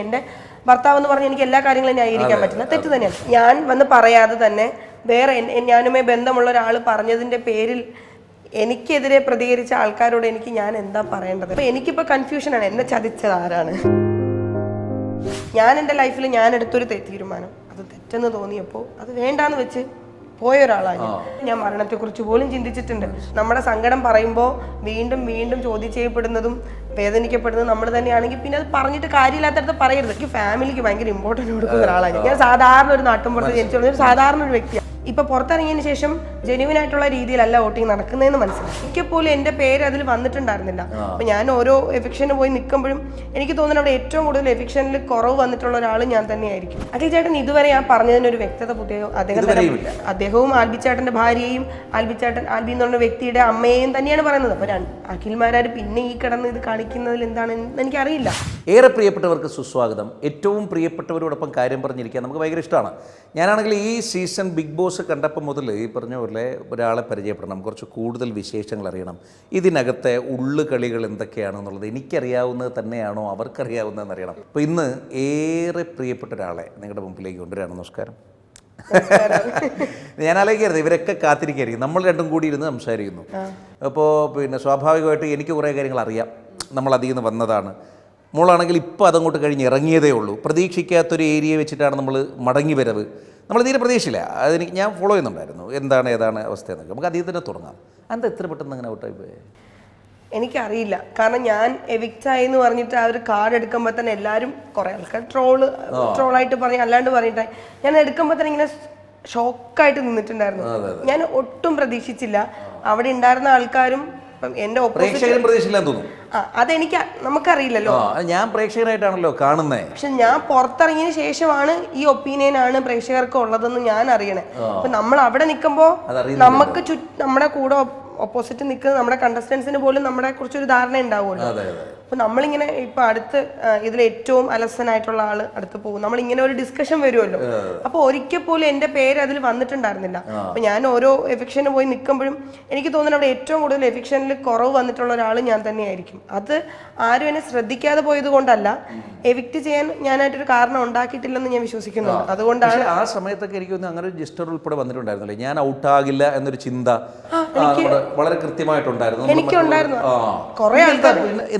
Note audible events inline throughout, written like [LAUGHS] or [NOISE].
എന്റെ ഭർത്താവ് എന്ന് പറഞ്ഞ് എനിക്ക് എല്ലാ കാര്യങ്ങളും ന്യായീകരിക്കാൻ പറ്റില്ല. തെറ്റ് തന്നെയാണ്. ഞാൻ വന്ന് പറയാതെ തന്നെ വേറെ ഞാനുമായി ബന്ധമുള്ള ഒരാൾ പറഞ്ഞതിന്റെ പേരിൽ എനിക്കെതിരെ പ്രതികരിച്ച ആൾക്കാരോട് എനിക്ക് ഞാൻ എന്താ പറയേണ്ടത്? അപ്പൊ എനിക്കിപ്പോ കൺഫ്യൂഷനാണ് എന്നെ ചതിച്ചത് ആരാണ്? ഞാൻ എന്റെ ലൈഫിൽ ഞാൻ എടുത്തൊരു തീരുമാനം. അത് തെറ്റെന്ന് തോന്നിയപ്പോൾ അത് വേണ്ടാന്ന് വെച്ച് പോയ ഒരാളാണ് ഞാൻ. ഞാൻ മരണത്തെക്കുറിച്ച് പോലും ചിന്തിച്ചിട്ടുണ്ട്. നമ്മുടെ സങ്കടം പറയുമ്പോൾ വീണ്ടും വീണ്ടും ചോദ്യം ചെയ്യപ്പെടുന്നതും വേദനിക്കപ്പെടുന്നതും നമ്മൾ തന്നെയാണെങ്കിൽ പിന്നെ അത് പറഞ്ഞിട്ട് കാര്യമില്ലാത്തടത്ത് പറയരുത് എനിക്ക് ഫാമിലിക്ക് ഭയങ്കര ഇമ്പോർട്ടന്റ് കൊടുക്കുന്ന ഒരാളാണ് ഞാൻ. സാധാരണ ഒരു ജനിച്ചു വളർന്ന ഒരു സാധാരണ ഒരു വ്യക്തിയാണ് ഇപ്പൊ പുറത്തിറങ്ങിയതിന് ശേഷം ജെന്യൂൻ ആയിട്ടുള്ള രീതിയിലല്ല വോട്ടിംഗ് നടക്കുന്നതെന്ന് മനസ്സിലായി. എനിക്ക് പോലും എന്റെ പേര് അതിൽ വന്നിട്ടുണ്ടായിരുന്നില്ല. അപ്പൊ ഞാൻ ഓരോ എഫിക്ഷന് പോയി നിൽക്കുമ്പോഴും എനിക്ക് തോന്നുന്നു അവിടെ ഏറ്റവും കൂടുതൽ എഫിക്ഷനിൽ കുറവ് വന്നിട്ടുള്ള ഒരാൾ ഞാൻ തന്നെയായിരിക്കും. അഖിൽ ചേട്ടൻ ഇതുവരെ ഞാൻ പറഞ്ഞതിന് ഒരു വ്യക്തത പുതിയ അദ്ദേഹം അദ്ദേഹവും ആൽബി ചേട്ടന്റെ ഭാര്യയും ആൽബി ചേട്ടൻ ആൽബി എന്ന് പറഞ്ഞ വ്യക്തിയുടെ അമ്മയെയും തന്നെയാണ് പറയുന്നത്. അപ്പൊ അഖിൽമാരാർ പിന്നെ ഈ കിടന്ന് ഇത് കാണിക്കുന്നതിൽ എന്താണെന്ന് എനിക്കറിയില്ല. ഏറെ പ്രിയപ്പെട്ടവർക്ക് സുസ്വാഗതം. ഏറ്റവും പ്രിയപ്പെട്ടവരോടൊപ്പം കാര്യം പറഞ്ഞിരിക്കാൻ നമുക്ക് ഭയങ്കര ഇഷ്ടമാണ്. ഞാനാണെങ്കിൽ ഈ സീസൺ ബിഗ് ബോസ് കണ്ടപ്പോൾ മുതൽ ഈ പറഞ്ഞ പോലെ ഒരാളെ പരിചയപ്പെടണം കുറച്ച് കൂടുതൽ വിശേഷങ്ങൾ അറിയണം. ഇതിനകത്തെ ഉള്ളുകളികൾ എന്തൊക്കെയാണെന്നുള്ളത് എനിക്കറിയാവുന്നത് തന്നെയാണോ അവർക്കറിയാവുന്നതെന്ന് അറിയണം. അപ്പോൾ ഇന്ന് ഏറെ പ്രിയപ്പെട്ട ഒരാളെ നിങ്ങളുടെ മുമ്പിലേക്ക് കൊണ്ടുവരാണ് നമസ്കാരം. ഞാൻ ആലോചിക്കരുത് ഇവരൊക്കെ കാത്തിരിക്കായിരിക്കും. നമ്മൾ രണ്ടും കൂടി ഇരുന്ന് സംസാരിക്കുന്നു. അപ്പോൾ പിന്നെ സ്വാഭാവികമായിട്ട് എനിക്ക് കുറേ കാര്യങ്ങൾ അറിയാം. നമ്മൾ അതിൽ നിന്ന് വന്നതാണ്. മോളാണെങ്കിൽ ഇപ്പോൾ അതങ്ങോട്ട് കഴിഞ്ഞ് ഇറങ്ങിയതേ ഉള്ളൂ. പ്രതീക്ഷിക്കാത്തൊരു ഏരിയ വെച്ചിട്ടാണ് നമ്മൾ മടങ്ങി വരവ് നമ്മൾ തീരെ പ്രതീക്ഷയില്ല. അതെനിക്ക് ഞാൻ ഫോളോ ചെയ്യുന്നുണ്ടായിരുന്നു. എന്താണ് ഏതാണ് അവസ്ഥ എന്നൊക്കെ. നമുക്ക് അതിൽ തന്നെ തുടങ്ങാം. എന്താ എത്ര പെട്ടെന്ന് അങ്ങനെ ഔട്ടായി പോയേ? എനിക്കറിയില്ല. കാരണം ഞാൻ എവിക്റ്റ് ആയി എന്ന് പറഞ്ഞിട്ട് ആ ഒരു കാർഡ് എടുക്കുമ്പോൾ തന്നെ എല്ലാവരും കുറെ ആൾക്കാർ ട്രോൾ ട്രോളായിട്ട് പറഞ്ഞ് അല്ലാണ്ട് പറഞ്ഞിട്ടായി ഞാൻ എടുക്കുമ്പോൾ തന്നെ ഇങ്ങനെ ഷോക്കായിട്ട് നിന്നിട്ടുണ്ടായിരുന്നു. ഞാൻ ഒട്ടും പ്രതീക്ഷിച്ചില്ല. അവിടെ ഉണ്ടായിരുന്ന ആൾക്കാരും എന്റെ ഓപ്പോസിറ്റ് പ്രേക്ഷകരും പ്രതീക്ഷയില്ലാന്ന് തോന്നുന്നു. ആ അതെനിക്ക് നമുക്കറിയില്ലല്ലോ. ഞാൻ പ്രേക്ഷകനായിട്ടാണല്ലോ കാണുന്നത് പക്ഷെ ഞാൻ പുറത്തിറങ്ങിയതിന് ശേഷമാണ് ഈ ഒപ്പീനിയൻ ആണ് പ്രേക്ഷകർക്ക് ഉള്ളതെന്ന് ഞാൻ അറിയണേ. അപ്പൊ നമ്മൾ അവിടെ നിൽക്കുമ്പോൾ നമുക്ക് ചു നമ്മുടെ കൂടെ ഓപ്പോസിറ്റ് നിൽക്കുന്ന നമ്മുടെ കണ്ടസ്റ്റൻസിന് പോലും നമ്മളെ കുറിച്ചൊരു ധാരണ ഉണ്ടാവുമല്ലോ. അതെ അതെ അപ്പൊ നമ്മളിങ്ങനെ ഇപ്പൊ അടുത്ത് ഇതിൽ ഏറ്റവും അലസനായിട്ടുള്ള ആൾ അടുത്ത് പോകും. നമ്മൾ ഇങ്ങനെ ഒരു ഡിസ്കഷൻ വരുമല്ലോ. അപ്പൊ ഒരിക്കൽ പോലും എന്റെ പേര് അതിൽ വന്നിട്ടുണ്ടായിരുന്നില്ല. അപ്പൊ ഞാൻ ഓരോ എഫിക്ഷന് പോയി നിൽക്കുമ്പോഴും എനിക്ക് തോന്നുന്നു അവിടെ ഏറ്റവും കൂടുതൽ എഫിക്ഷനിൽ കുറവ് വന്നിട്ടുള്ള ഒരാൾ ഞാൻ തന്നെയായിരിക്കും. അത് ആരും എന്നെ ശ്രദ്ധിക്കാതെ പോയത് കൊണ്ടല്ല. എവിക്റ്റ് ചെയ്യാൻ ഞാനായിട്ടൊരു കാരണം ഉണ്ടാക്കിയിട്ടില്ലെന്ന് ഞാൻ വിശ്വസിക്കുന്നു. അതുകൊണ്ടാണ് ആ സമയത്തൊക്കെ എനിക്ക് അങ്ങനെ ഒരു ജിസ്റ്റർ ഉൾപ്പെടെ വന്നിട്ടുണ്ടായിരുന്നില്ല. ഞാൻ ഔട്ടാകില്ല എന്നൊരു ചിന്ത വളരെ കൃത്യമായിട്ടുണ്ടായിരുന്നു. എനിക്കുണ്ടായിരുന്നു.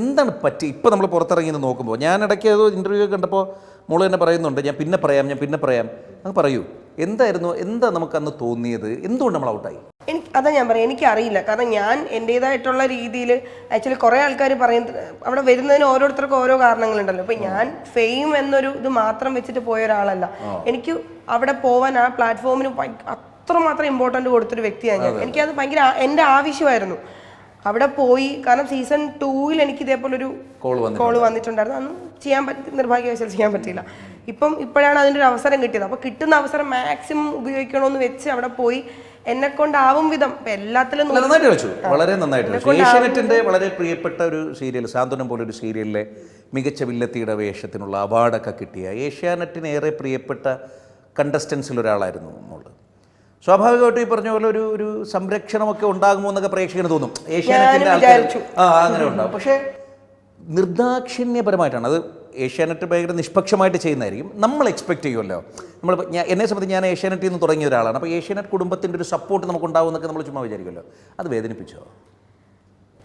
എന്താണ് പറ്റി ഇപ്പോൾ നമ്മൾ പുറത്തിറങ്ങി നിന്ന് നോക്കുമ്പോൾ ഞാൻ ഇടയ്ക്ക് ഏതോ ഇന്റർവ്യൂ കണ്ടപ്പോൾ മോൾ തന്നെ പറയുന്നുണ്ട് ഞാൻ പിന്നെ പറയാം ഞാൻ പിന്നെ പറയാം. അത് പറയൂ എന്തായിരുന്നു എന്താ നമുക്ക് അന്ന് തോന്നിയത്? എന്തുകൊണ്ട് നമ്മൾ ഔട്ടായി എനിക്ക് അതാ ഞാൻ പറയാം എനിക്കറിയില്ല. കാരണം ഞാൻ എന്റെതായിട്ടുള്ള രീതിയിൽ ആക്ച്വലി കുറേ ആൾക്കാർ പറയും അവിടെ വരുന്നതിന് ഓരോരുത്തർക്കും ഓരോ കാരണങ്ങളുണ്ടല്ലോ. അപ്പൊ ഞാൻ ഫെയിം എന്നൊരു ഇത് മാത്രം വെച്ചിട്ട് പോയ ഒരാളല്ല. എനിക്ക് അവിടെ പോവാൻ ആ പ്ലാറ്റ്ഫോമിന് അത്രമാത്രം ഇമ്പോർട്ടന്റ് കൊടുത്തൊരു വ്യക്തിയാണ് ഞാൻ. എനിക്കത് ഭയങ്കര എന്റെ ആവശ്യമായിരുന്നു. അവിടെ പോയി. കാരണം സീസൺ ടൂയിൽ എനിക്ക് ഇതേപോലെ ഒരു കോൾ വന്നിട്ടുണ്ടായിരുന്നു. അന്ന് ചെയ്യാൻ പറ്റി നിർഭാഗ്യവശാൽ ചെയ്യാൻ പറ്റിയില്ല. ഇപ്പം ഇപ്പോഴാണ് അതിന്റെ ഒരു അവസരം കിട്ടിയത്. അപ്പോൾ കിട്ടുന്ന അവസരം മാക്സിമം ഉപയോഗിക്കണമെന്ന് വെച്ച് അവിടെ പോയി. എന്നെ കൊണ്ടാവും വിധം. എല്ലാത്തിലും നന്നായിട്ട് വളരെ നന്നായിട്ട് ഏഷ്യാനെറ്റിന്റെ വളരെ പ്രിയപ്പെട്ട ഒരു സീരിയൽ സാന്ത്വനം പോലെ ഒരു സീരിയലിലെ മികച്ച വില്ലത്തിയുടെ വേഷത്തിനുള്ള അവാർഡൊക്കെ കിട്ടിയ ഏഷ്യാനെറ്റിന് ഏറെ പ്രിയപ്പെട്ട കണ്ടസ്റ്റൻസിൽ ഒരാളായിരുന്നു മോൾ. സ്വാഭാവികമായിട്ടും ഈ പറഞ്ഞ പോലെ ഒരു ഒരു സംരക്ഷണമൊക്കെ ഉണ്ടാകുമോ എന്നൊക്കെ പ്രേക്ഷകന് തോന്നും. ഏഷ്യാനെറ്റിന്റെ ആൾക്കാർ ആ അങ്ങനെ ഉണ്ടാകും പക്ഷേ നിർദാക്ഷിണ്യപരമായിട്ടാണ്. അത് ഏഷ്യാനെറ്റ് ഭയങ്കര നിഷ്പക്ഷമായിട്ട് ചെയ്യുന്നതായിരിക്കും. നമ്മൾ എക്സ്പെക്ട് ചെയ്യുമല്ലോ. നമ്മൾ എന്നെ സംബന്ധിച്ച് ഞാൻ ഏഷ്യാനെറ്റിൽ നിന്ന് തുടങ്ങിയ ഒരാളാണ്. അപ്പോൾ ഏഷ്യാനെറ്റ് കുടുംബത്തിന്റെ ഒരു സപ്പോർട്ട് നമുക്ക് ഉണ്ടാവും എന്നൊക്കെ നമ്മൾ ചുമ്മാ വിചാരിക്കുമല്ലോ. അത് വേദനിപ്പിച്ചോ?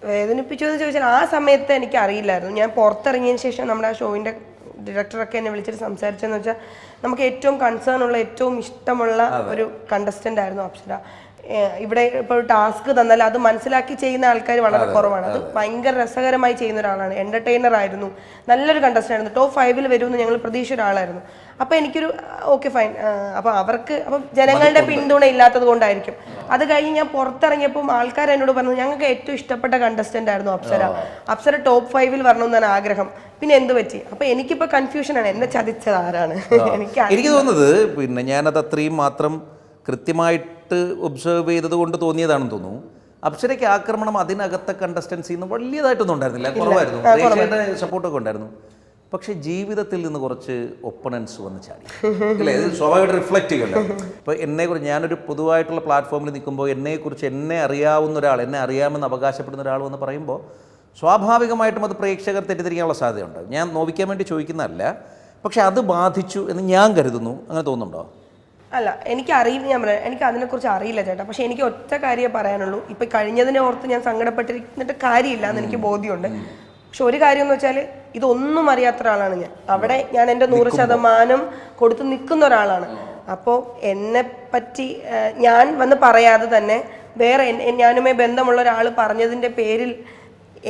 വേദനിപ്പിച്ചോ എന്ന് ചോദിച്ചാൽ ആ സമയത്ത് എനിക്ക് അറിയില്ലായിരുന്നു ഞാൻ പുറത്തിറങ്ങിയതിന് ശേഷം നമ്മുടെ ആ ഷോയിന്റെ ഡയറക്ടറൊക്കെ എന്നെ വിളിച്ചിട്ട് സംസാരിച്ചെന്ന് വെച്ചാൽ നമുക്ക് ഏറ്റവും കൺസേൺ ഉള്ള ഏറ്റവും ഇഷ്ടമുള്ള ഒരു കണ്ടസ്റ്റന്റ് ആയിരുന്നു അപ്സര ഇവിടെ ഇപ്പോൾ ടാസ്ക് തന്നാൽ അത് മനസ്സിലാക്കി ചെയ്യുന്ന ആൾക്കാർ വളരെ കുറവാണ്. അത് ഭയങ്കര രസകരമായി ചെയ്യുന്ന ഒരാളാണ്. എന്റർടൈനർ ആയിരുന്നു. നല്ലൊരു കണ്ടസ്റ്റന്റ് ആയിരുന്നു. ടോപ്പ് ഫൈവിൽ വരുമെന്ന് ഞങ്ങൾ പ്രതീക്ഷ ഒരാളായിരുന്നു. അപ്പൊ എനിക്കൊരു ഓക്കെ ഫൈൻ അപ്പൊ അവർക്ക് അപ്പം ജനങ്ങളുടെ പിന്തുണ ഇല്ലാത്തത് കൊണ്ടായിരിക്കും. അത് കഴിഞ്ഞ് ഞാൻ പുറത്തിറങ്ങിയപ്പോൾ ആൾക്കാർ എന്നോട് പറഞ്ഞു ഞങ്ങൾക്ക് ഏറ്റവും ഇഷ്ടപ്പെട്ട കണ്ടസ്റ്റന്റ് ആയിരുന്നു അപ്സര. അപ്സര ടോപ്പ് ഫൈവിൽ വരണമെന്നാണ് ആഗ്രഹം. പിന്നെ എന്ത് പറ്റി? അപ്പൊ എനിക്കിപ്പോ കൺഫ്യൂഷനാണ് എന്നെ ചതിച്ചത് ആരാണ്? [LAUGHS] എനിക്ക് എനിക്ക് തോന്നുന്നത് പിന്നെ ഞാനത് അത്രയും മാത്രം കൃത്യമായിട്ട് ഒബ്സർവ് ചെയ്തത് കൊണ്ട് തോന്നിയതാണെന്ന് തോന്നുന്നു. അപ്സരയ്ക്ക് ആക്രമണം അതിനകത്തെ കണ്ടസ്റ്റൻസിന്ന് വലിയതായിട്ടൊന്നും ഉണ്ടായിരുന്നില്ല. കുറവായിരുന്നു. സപ്പോർട്ടൊക്കെ ഉണ്ടായിരുന്നു. പക്ഷേ ജീവിതത്തിൽ നിന്ന് കുറച്ച് ഒപ്പണൻസ് വന്ന് ചാടി. അല്ലേ? ഇത് സ്വാഭാവികമായിട്ട് റിഫ്ലക്റ്റ് ചെയ്യല്ലോ? ഇപ്പോൾ എന്നെക്കുറിച്ച് ഞാനൊരു പൊതുവായിട്ടുള്ള പ്ലാറ്റ്ഫോമിൽ നിൽക്കുമ്പോൾ എന്നെക്കുറിച്ച് എന്നെ അറിയാവുന്ന ഒരാൾ എന്നെ അറിയാമെന്ന് അവകാശപ്പെടുന്ന ഒരാൾ എന്ന് പറയുമ്പോൾ സ്വാഭാവികമായിട്ടും അത് പ്രേക്ഷകർ തെറ്റിദ്ധരിക്കാനുള്ള സാധ്യതയുണ്ട്. ഞാൻ നോവിക്കാൻ വേണ്ടി ചോദിക്കുന്നതല്ല പക്ഷെ അത് ബാധിച്ചു എന്ന് ഞാൻ കരുതുന്നു. അങ്ങനെ തോന്നുന്നുണ്ടോ? അല്ല എനിക്ക് അറിയില്ല ഞാൻ പറയാം. എനിക്ക് അതിനെക്കുറിച്ച് അറിയില്ല ചേട്ടാ. പക്ഷെ എനിക്ക് ഒറ്റ കാര്യമേ പറയാനുള്ളൂ. ഇപ്പം കഴിഞ്ഞതിനെ ഓർത്ത് ഞാൻ സങ്കടപ്പെട്ടിരുന്നിട്ട് കാര്യമില്ല എന്ന് എനിക്ക് ബോധ്യമുണ്ട്. പക്ഷെ ഒരു കാര്യം എന്ന് വെച്ചാൽ ഇതൊന്നും അറിയാത്ത ഒരാളാണ് ഞാൻ. അവിടെ ഞാൻ എന്റെ നൂറ് ശതമാനം കൊടുത്ത് നിൽക്കുന്ന ഒരാളാണ്. അപ്പോൾ എന്നെ പറ്റി ഞാൻ വന്ന് പറയാതെ തന്നെ വേറെ ഞാനുമായി ബന്ധമുള്ള ഒരാൾ പറഞ്ഞതിന്റെ പേരിൽ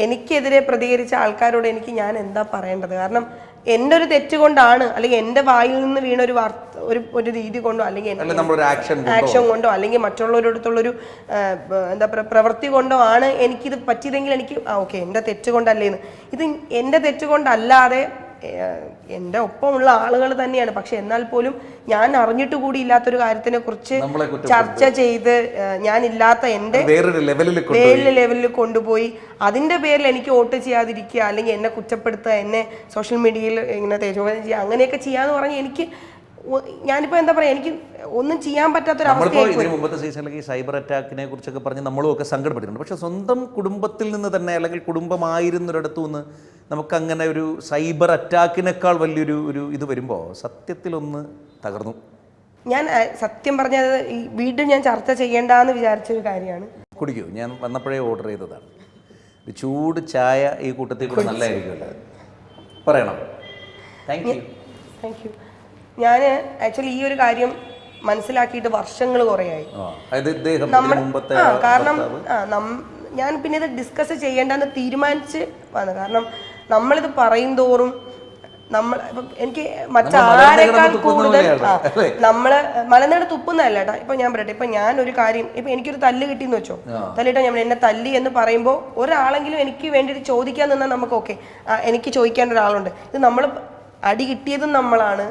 എനിക്കെതിരെ പ്രതികരിച്ച ആൾക്കാരോട് എനിക്ക് ഞാൻ എന്താ പറയേണ്ടത്? കാരണം എന്റെ ഒരു തെറ്റ് കൊണ്ടാണ് അല്ലെങ്കിൽ എന്റെ വായിൽ നിന്ന് വീണ ഒരു വാർത്ത ഒരു ഒരു രീതി കൊണ്ടോ അല്ലെങ്കിൽ ആക്ഷൻ കൊണ്ടോ. അല്ലെങ്കിൽ മറ്റുള്ളവരുടെ അടുത്തുള്ളൊരു ആ, എന്താ പറയുക പ്രവൃത്തി കൊണ്ടോ ആണ് എനിക്കിത് പറ്റിയതെങ്കിൽ എനിക്ക് ആ ഓക്കെ എന്റെ തെറ്റ് കൊണ്ടല്ലേന്ന്. ഇത് എന്റെ തെറ്റ് കൊണ്ടല്ലാതെ എന്റെ ഒപ്പമുള്ള ആളുകൾ തന്നെയാണ്. പക്ഷെ എന്നാൽ പോലും ഞാൻ അറിഞ്ഞിട്ട് കൂടി ഇല്ലാത്തൊരു കാര്യത്തിനെ കുറിച്ച് ചർച്ച ചെയ്ത് ഞാൻ ഇല്ലാത്ത എന്റെ വേറൊരു ലെവലിൽ കൊണ്ടുപോയി. അതിന്റെ പേരിൽ എനിക്ക് വോട്ട് ചെയ്യാതിരിക്കുക അല്ലെങ്കിൽ എന്നെ കുറ്റപ്പെടുത്തുക എന്നെ സോഷ്യൽ മീഡിയയിൽ ഇങ്ങനെ തേജോധനം ചെയ്യുക അങ്ങനെയൊക്കെ ചെയ്യാന്ന് പറഞ്ഞാൽ എനിക്ക് ഞാനിപ്പോ എന്താ പറയാ എനിക്ക് ഒന്നും ചെയ്യാൻ പറ്റാത്തൊരു അവസ്ഥയായി ഇതിന് മുമ്പത്തെ സീസണിലേക്ക് ഈ സൈബർ അറ്റാക്കിനെ കുറിച്ചൊക്കെ പറഞ്ഞ് നമ്മളും ഒക്കെ സങ്കടപ്പെട്ടിട്ടുണ്ട്. പക്ഷെ സ്വന്തം കുടുംബത്തിൽ നിന്ന് തന്നെ അല്ലെങ്കിൽ കുടുംബമായിരുന്നൊരിടത്തു നിന്ന് നമുക്കങ്ങനെ ഒരു സൈബർ അറ്റാക്കിനേക്കാൾ വലിയൊരു ഒരു ഇത് വരുമ്പോൾ സത്യത്തിലൊന്ന് തകർന്നു. ഞാൻ സത്യം പറഞ്ഞത് ഈ വീണ്ടും ഞാൻ ചർച്ച ചെയ്യേണ്ടെന്ന് വിചാരിച്ചൊരു കാര്യമാണ്. കുടിക്കൂ ഞാൻ വന്നപ്പോഴേ ഓർഡർ ചെയ്തതാണ്. ചൂട് ചായ ഈ കൂട്ടത്തിൽ കൂടെ നല്ലതായിരിക്കുമല്ലോ പറയണം. താങ്ക് യു താങ്ക് യു ഞാൻ ആക്ച്വലി ഈ ഒരു കാര്യം മനസ്സിലാക്കിയിട്ട് വർഷങ്ങൾ കുറേയായി. കാരണം ഞാൻ പിന്നെ ഇത് ഡിസ്കസ് ചെയ്യേണ്ടെന്ന് തീരുമാനിച്ച് വന്നു കാരണം നമ്മളിത് പറയും തോറും നമ്മൾ എനിക്ക് മറ്റാരേക്കാൾ കൂടുതൽ നമ്മൾ മലനേട് തുപ്പുന്നതല്ല ഏട്ടാ ഇപ്പൊ ഞാൻ പറയട്ടെ ഇപ്പൊ ഞാൻ ഒരു കാര്യം ഇപ്പൊ എനിക്കൊരു തല്ല് കിട്ടിയെന്ന് വെച്ചോ. തല്ലിട്ടാ ഞാൻ എന്നെ തല്ലി എന്ന് പറയുമ്പോൾ ഒരാളെങ്കിലും എനിക്ക് വേണ്ടിയിട്ട് ചോദിക്കാൻ നിന്നാൽ നമുക്ക് ഓക്കെ. എനിക്ക് ചോദിക്കാൻ ഒരാളുണ്ട്. ഇത് നമ്മൾ അടി കിട്ടിയതും നമ്മളാണ്.